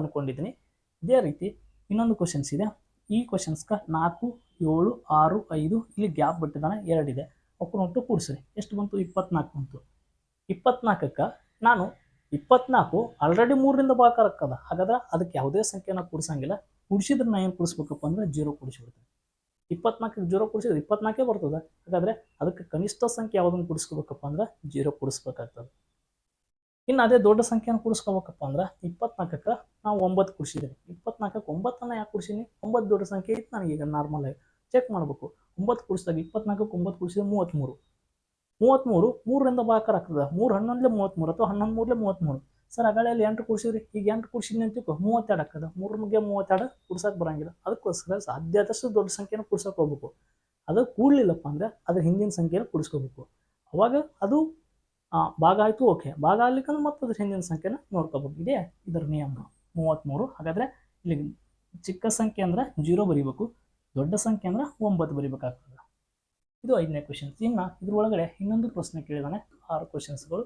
[SPEAKER 1] ಇದೇ ರೀತಿ ಇನ್ನೊಂದು ಕ್ವಶನ್ಸ್ ಇದೆ. ಈ ಕ್ವಶನ್ಸ್ಗೆ ನಾಲ್ಕು, ಏಳು, ಆರು, ಐದು ಇಲ್ಲಿ ಗ್ಯಾಪ್ ಬಿಟ್ಟಿದ್ದಾನೆ ಎರಡಿದೆ ಅವಕ್ಕೂ ಒಟ್ಟು ಕೂಡಿಸ್ರಿ. ಎಷ್ಟು ಬಂತು? ಇಪ್ಪತ್ನಾಲ್ಕು ಬಂತು. ಇಪ್ಪತ್ನಾಲ್ಕಕ್ಕೆ ನಾನು ಇಪ್ಪತ್ನಾಲ್ಕು ಆಲ್ರೆಡಿ ಮೂರರಿಂದ ಭಾಗ ಹಾಗಾದ್ರೆ ಅದಕ್ಕೆ ಯಾವುದೇ ಸಂಖ್ಯೆನ ಕೂಡಿಸಂಗಿಲ್ಲ. ಕೂಡಿಸಿದ್ರೆ ನಾ ಏನು ಕೂಡಿಸ್ಬೇಕಪ್ಪ ಅಂದ್ರೆ ಜೀರೋ ಕೂಡಿಸ್ಬಿಡ್ತೀನಿ. ಇಪ್ಪತ್ನಾಲ್ಕಕ್ಕೆ ಜೀರೋ ಕೂಡಿಸಿದ್ರೆ ಇಪ್ಪತ್ನಾಲ್ಕೇ ಬರ್ತದೆ. ಹಾಗಾದರೆ ಅದಕ್ಕೆ ಕನಿಷ್ಠ ಸಂಖ್ಯೆ ಯಾವುದನ್ನು ಕೂಡಿಸ್ಕೋಬೇಕಪ್ಪ ಅಂದ್ರೆ ಜೀರೋ ಕೂಡಿಸ್ಬೇಕಾಗ್ತದೆ. ಇನ್ನು ಅದೇ ದೊಡ್ಡ ಸಂಖ್ಯೆನ ಕೂಡಿಸ್ಕೋಬೇಕಪ್ಪ ಅಂದ್ರೆ ಇಪ್ಪತ್ನಾಲ್ಕಕ್ಕೆ ನಾವು ಒಂಬತ್ತು ಕೂಡಿಸಿದ್ದೀನಿ ಇಪ್ಪತ್ನಾಲ್ಕಕ್ಕೆ ಒಂಬತ್ತನ್ನು ಯಾಕೆ ಕೂಡಿಸೀನಿ? ಒಂಬತ್ತು ದೊಡ್ಡ ಸಂಖ್ಯೆ ಇತ್ತು ಈಗ ನಾರ್ಮಲ್ ಆಗಿ. ಚೆಕ್ ಮಾಡಬೇಕು. ಒಂಬತ್ತು ಕೂಡಿಸಿದಾಗ ಇಪ್ಪತ್ನಾಲ್ಕಕ್ಕೆ ಒಂಬತ್ತು ಕೂಡಿಸಿದ್ರೆ ಮೂವತ್ತ್ಮೂರು. ಮೂವತ್ತ್ಮೂರು ಮೂರರಿಂದ ಬಾಕಾರ ಆಗ್ತದೆ. ಮೂರು ಹನ್ನೊಂದಲೇ ಮೂವತ್ತ್ಮೂರು ಅಥವಾ ಹನ್ನೊಂದು ಮೂರಲೇ ಮೂವತ್ತ್ಮೂರು. ಸರ್ ಅಗಳಲ್ಲಿ ಎಂಟು ಕೂಡಿಸಿದ್ರಿ. ಈಗ ಎಂಟು ಕೂಡಿಸಿದ್ನಿ ಅಂತಿಕೋ ಮೂವತ್ತೆರಡು ಆಗ್ತದೆ ಮೂರು ಮುಗ್ಗೆ ಮೂವತ್ತೆರಡು ಕೂಡ್ಸಕ್ಕೆ ಬರಂಗಿಲ್ಲ. ಅದಕ್ಕೋಸ್ಕರ ಸಾಧ್ಯದಷ್ಟು ದೊಡ್ಡ ಸಂಖ್ಯೆನ ಕೂಡ್ಸಕ್ಕೆ ಹೋಗ್ಬೇಕು. ಅದು ಕೂಡಲಿಲ್ಲಪ್ಪ ಅಂದರೆ ಅದ್ರ ಹಿಂದಿನ ಸಂಖ್ಯೆನ ಕೂಡಿಸ್ಕೋಬೇಕು. ಅವಾಗ ಅದು ಭಾಗ ಆಯಿತು, ಓಕೆ. ಭಾಗ ಆಗ್ಲಿಕ್ಕಂದ್ರೆ ಮತ್ತೆ ಅದ್ರ ಹಿಂದಿನ ಸಂಖ್ಯೆನ ನೋಡ್ಕೋಬೇಕು. ಇದೇ ಇದರ ನಿಯಮ. ಮೂವತ್ತ್ಮೂರು ಹಾಗಾದರೆ ಇಲ್ಲಿ ಚಿಕ್ಕ ಸಂಖ್ಯೆ ಅಂದ್ರೆ ಜೀರೋ ಬರೀಬೇಕು. ದೊಡ್ಡ ಸಂಖ್ಯೆ ಅಂದ್ರೆ ಒಂಬತ್ತು ಬರೀಬೇಕಾಗ್ತದೆ. ಇದು ಐದನೇ ಕ್ವಶನ್ಸ್ ಇನ್ನು ಇದ್ರೊಳಗಡೆ ಇನ್ನೊಂದು ಪ್ರಶ್ನೆ ಕೇಳಿದಾನೆ. ಆರು ಕ್ವಶನ್ಸ್ಗಳು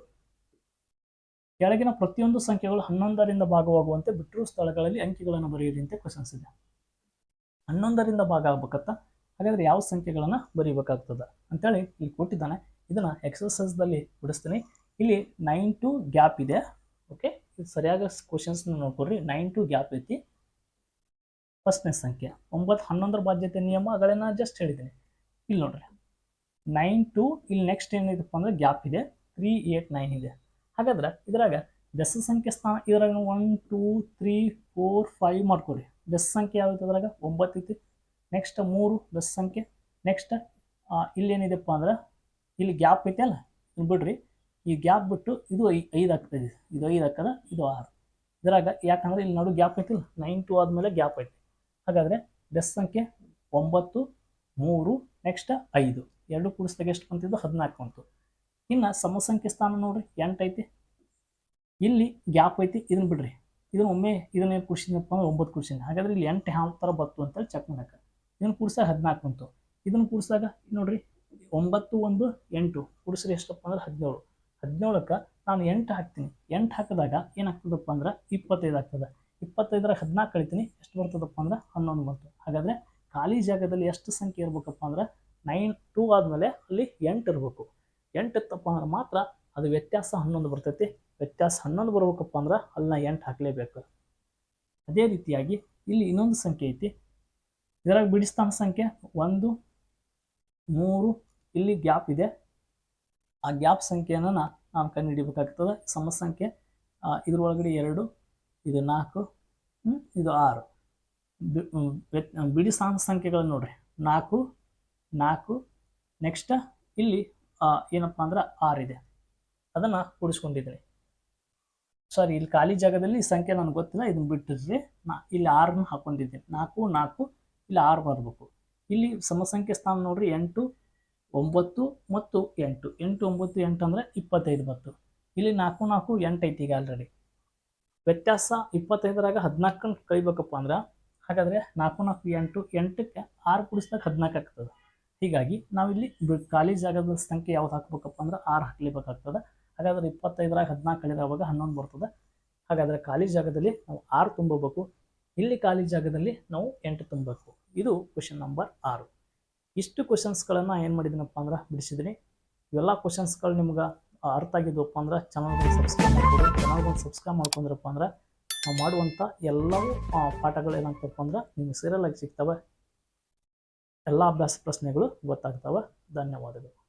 [SPEAKER 1] ಕೆಳಗಿನ ಪ್ರತಿಯೊಂದು ಸಂಖ್ಯೆಗಳು ಹನ್ನೊಂದರಿಂದ ಭಾಗವಾಗುವಂತೆ ಬಿಟ್ಟಿರುವ ಸ್ಥಳಗಳಲ್ಲಿ ಅಂಕಿಗಳನ್ನು ಬರೆಯಿರಿ ಅಂತ ಕ್ವಶನ್ಸ್ ಇದೆ. ಹನ್ನೊಂದರಿಂದ ಭಾಗ ಆಗ್ಬೇಕತ್ತ ಹಾಗಾದ್ರೆ ಯಾವ ಸಂಖ್ಯೆಗಳನ್ನು ಬರೀಬೇಕಾಗ್ತದೆ? ಅಂತೇಳಿ ಇಲ್ಲಿ ಕೊಟ್ಟಿದ್ದಾನೆ. ಇದನ್ನು ಎಕ್ಸಸೈಸ್ದಲ್ಲಿ ಬಿಡಿಸ್ತೀನಿ. ಇಲ್ಲಿ ನೈನ್ ಟು ಗ್ಯಾಪ್ ಇದೆ. ಓಕೆ ಇದು ಸರಿಯಾಗಿ ಕ್ವಶನ್ಸ್ ನೋಡ್ಕೊಡ್ರಿ. ನೈನ್ ಟು ಗ್ಯಾಪ್ ಐತಿ. ಫಸ್ಟ್ನೇ ಸಂಖ್ಯೆ. ಒಂಬತ್ತು ಹನ್ನೊಂದರ ಬಾಧ್ಯತೆ ನಿಯಮ ಅಗಳನ್ನ ಜಸ್ಟ್ ಹೇಳಿದ್ದೀನಿ. ಇಲ್ಲಿ ನೋಡ್ರಿ. ನೈನ್ ಟು ಇಲ್ಲಿ ನೆಕ್ಸ್ಟ್ ಏನಿದೆಪ್ಪ ಅಂದ್ರೆ ಗ್ಯಾಪ್ ಇದೆ. ತ್ರೀ ಏಟ್ ನೈನ್ ಇದೆ. ಹಾಗಾದ್ರೆ ಇದ್ರಾಗ ಬೆಸ ಸಂಖ್ಯೆ ಸ್ಥಾನ ಇದ್ರಾಗ one two three four five ಮಾಡ್ಕೊರಿ ಬೆಸ್ ಸಂಖ್ಯೆ ಯಾವ್ದು ಅದ್ರಾಗ ಒಂಬತ್ತು ಐತಿ. ನೆಕ್ಸ್ಟ್ ಮೂರು ಬೆಸ್ ಸಂಖ್ಯೆ. ನೆಕ್ಸ್ಟ್ ಇಲ್ಲೇನಿದೆಪ್ಪ ಅಂದ್ರೆ ಇಲ್ಲಿ ಗ್ಯಾಪ್ ಐತೆ ಅಲ್ಲ? ಇಲ್ಲಿ ಬಿಡ್ರಿ. ಈ ಗ್ಯಾಪ್ ಬಿಟ್ಟು ಇದು ಐ, ಐದು ಆಗ್ತದೆ ಇದು. ಐದು ಹಾಕದ, ಇದು ಆರು. ಇದ್ರಾಗ ಯಾಕಂದ್ರೆ ಇಲ್ಲಿ ನಡು ಗ್ಯಾಪ್ ಐತಿಲ್ಲ. ನೈನ್ ಟು ಆದ್ಮೇಲೆ ಗ್ಯಾಪ್ ಐತಿ. ಹಾಗಾದ್ರೆ ಬೆಸ್ ಸಂಖ್ಯೆ ಒಂಬತ್ತು, ಮೂರು ನೆಕ್ಸ್ಟ್ ಐದು. ಎರಡು ಕೂಡಿಸ್ದಾಗ ಎಷ್ಟು ಬಂತಿದ್ದು ಹದಿನಾಲ್ಕು ಬಂತು. ಇನ್ನು ಸಮಸಂಖ್ಯೆ ಸ್ಥಾನ ನೋಡ್ರಿ, ಎಂಟು ಐತಿ. ಇಲ್ಲಿ ಗ್ಯಾಪ್ ಐತಿ ಇದನ್ನ ಬಿಡ್ರಿ. ಇದನ್ನ ಒಮ್ಮೆ ಇದನ್ನ ಕೂಡಿಸಿದಪ್ಪ ಅಂದ್ರೆ ಒಂಬತ್ತು ಕೂಡಿಸಿದ ಹಾಗಾದ್ರೆ ಇಲ್ಲಿ ಎಂಟು ಯಾವ ಥರ ಬತ್ತು ಅಂತೇಳಿ ಚೆಕ್ ಮಾಡಕ್ಕೆ ಇದನ್ನು ಕೂಡಿಸಿದಾಗ ಹದಿನಾಲ್ಕು ಬಂತು. ಇದನ್ನು ಕೂಡಿಸಿದಾಗ ನೋಡ್ರಿ, ಒಂಬತ್ತು, ಒಂದು, ಎಂಟು. ಕೂಡಿಸ್ರಿ ಎಷ್ಟಪ್ಪ ಅಂದ್ರೆ ಹದಿನೇಳು. ಹದಿನೇಳಕ್ಕೆ ನಾನು ಎಂಟು ಹಾಕ್ತೀನಿ. ಎಂಟು ಹಾಕಿದಾಗ ಏನಾಗ್ತದಪ್ಪ ಅಂದ್ರೆ ಇಪ್ಪತ್ತೈದು ಆಗ್ತದೆ. ಇಪ್ಪತ್ತೈದರ ಹದಿನಾಲ್ಕು ಕಳಿತೀನಿ, ಎಷ್ಟು ಬರ್ತದಪ್ಪ ಅಂದ್ರೆ ಹನ್ನೊಂದು ಬಂತು. ಹಾಗಾದರೆ ಖಾಲಿ ಜಾಗದಲ್ಲಿ ಎಷ್ಟು ಸಂಖ್ಯೆ ಇರ್ಬೇಕಪ್ಪ ಅಂದ್ರೆ ನೈನ್ ಟೂ ಆದಮೇಲೆ ಅಲ್ಲಿ ಎಂಟು ಇರಬೇಕು. ಎಂಟು ಇತ್ತಪ್ಪ ಅಂದ್ರೆ ಮಾತ್ರ ಅದು ವ್ಯತ್ಯಾಸ ಹನ್ನೊಂದು ಬರ್ತೈತಿ. ವ್ಯತ್ಯಾಸ ಹನ್ನೊಂದು ಬರ್ಬೇಕಪ್ಪ ಅಂದ್ರೆ ಅಲ್ಲಿ ನಾ ಎಂಟು ಹಾಕಲೇಬೇಕು. ಅದೇ ರೀತಿಯಾಗಿ ಇಲ್ಲಿ ಇನ್ನೊಂದು ಸಂಖ್ಯೆ ಐತಿ. ಇದರಾಗ ಬಿಡಿಸ್ತಾನ ಸಂಖ್ಯೆ ಒಂದು, ಮೂರು, ಇಲ್ಲಿ ಗ್ಯಾಪ್ ಇದೆ. ಆ ಗ್ಯಾಪ್ ಸಂಖ್ಯೆಯನ್ನು ನಾನು ಕಂಡುಹಿಡಿಬೇಕಾಗ್ತದೆ ಸಮ ಸಂಖ್ಯೆ ಇದ್ರೊಳಗಡೆ ಎರಡು, ಇದು ನಾಲ್ಕು ಇದು ಆರು. ಬಿಡಿ ಸ್ಥಾನ ಸಂಖ್ಯೆಗಳನ್ನು ನೋಡ್ರಿ. ನಾಲ್ಕು ನಾಲ್ಕು, ನೆಕ್ಸ್ಟ್ ಇಲ್ಲಿ ಏನಪ್ಪ ಅಂದ್ರೆ ಆರಿದೆ ಅದನ್ನು ಕೂಡಿಸ್ಕೊಂಡಿದ್ದೀನಿ ಸಾರಿ ಇಲ್ಲಿ ಖಾಲಿ ಜಾಗದಲ್ಲಿ ಸಂಖ್ಯೆ ನನಗೆ ಗೊತ್ತಿಲ್ಲ ಇದನ್ನ ಬಿಟ್ಟಿದ್ರಿ ನಾ ಇಲ್ಲಿ ಆರನ್ನ ಹಾಕೊಂಡಿದ್ದೀನಿ. ನಾಲ್ಕು ನಾಲ್ಕು, ಇಲ್ಲಿ ಆರು ಬರಬೇಕು. ಇಲ್ಲಿ ಸಮಸಂಖ್ಯೆ ಸ್ಥಾನ ನೋಡ್ರಿ, ಎಂಟು, ಒಂಬತ್ತು ಮತ್ತು ಎಂಟು. ಎಂಟು, ಒಂಬತ್ತು, ಎಂಟು ಅಂದರೆ ಇಪ್ಪತ್ತೈದು ಬತ್ತು ಇಲ್ಲಿ ನಾಲ್ಕು ನಾಲ್ಕು, ಎಂಟು ಐತಿ ಈಗ ಆಲ್ರೆಡಿ ವ್ಯತ್ಯಾಸ ಇಪ್ಪತ್ತೈದರಾಗ ಹದಿನಾಲ್ಕನ್ನು ಕಳಿಬೇಕಪ್ಪ ಅಂದ್ರೆ, ಹಾಗಾದರೆ ನಾಲ್ಕು ನಾಲ್ಕು, ಎಂಟು, ಎಂಟಕ್ಕೆ ಆರು ಕುಡಿಸ್ದಾಗ ಹದಿನಾಲ್ಕು ಆಗ್ತದೆ. ಹೀಗಾಗಿ ನಾವಿಲ್ಲಿ ಖಾಲಿ ಜಾಗದ ಸಂಖ್ಯೆ ಯಾವ್ದು ಹಾಕ್ಬೇಕಪ್ಪ ಅಂದ್ರೆ ಆರು ಹಾಕ್ಲೇಬೇಕಾಗ್ತದೆ. ಹಾಗಾದ್ರೆ ಇಪ್ಪತ್ತೈದರಾಗ ಹದಿನಾಲ್ಕು ಕಳೆದಾಗ ಹನ್ನೊಂದು ಬರ್ತದೆ. ಹಾಗಾದರೆ ಖಾಲಿ ಜಾಗದಲ್ಲಿ ನಾವು ಆರು ತುಂಬಬೇಕು. ಇಲ್ಲಿ ಖಾಲಿ ಜಾಗದಲ್ಲಿ ನಾವು ಎಂಟು ತುಂಬಬೇಕು. ಇದು ಕ್ವಶನ್ ನಂಬರ್ ಆರು. ಇಷ್ಟು ಕ್ವಶನ್ಸ್ಗಳನ್ನು ಏನು ಮಾಡಿದ್ದೀನಪ್ಪ ಅಂದ್ರೆ ಬಿಡಿಸಿದ್ರಿ ಇವೆಲ್ಲ ಕ್ವಶನ್ಸ್ಗಳು ನಿಮ್ಗೆ ಅರ್ಥ ಆಗಿದ್ವಪ್ಪ ಅಂದ್ರೆ ಚಾನಲ್ಗೆ ಸಬ್ಸ್ಕ್ರೈಬ್ ಮಾಡ್ಕೊಡಿ. ಚಾನಲ್ಗೆ ಸಬ್ಸ್ಕ್ರೈಬ್ ಮಾಡ್ಕೊಂಡ್ರಪ್ಪ ಅಂದ್ರೆ ನಾವು ಮಾಡುವಂಥ ಎಲ್ಲವೂ ಪಾಠಗಳು ಏನಾಗ್ತಪ್ಪ ಅಂದ್ರೆ ನಿಮ್ಗೆ ಸೀರಿಯಲ್ ಆಗಿ ಸಿಗ್ತವೆ. ಎಲ್ಲ ಅಭ್ಯಾಸ ಪ್ರಶ್ನೆಗಳು ಗೊತ್ತಾಗ್ತವೆ. ಧನ್ಯವಾದಗಳು.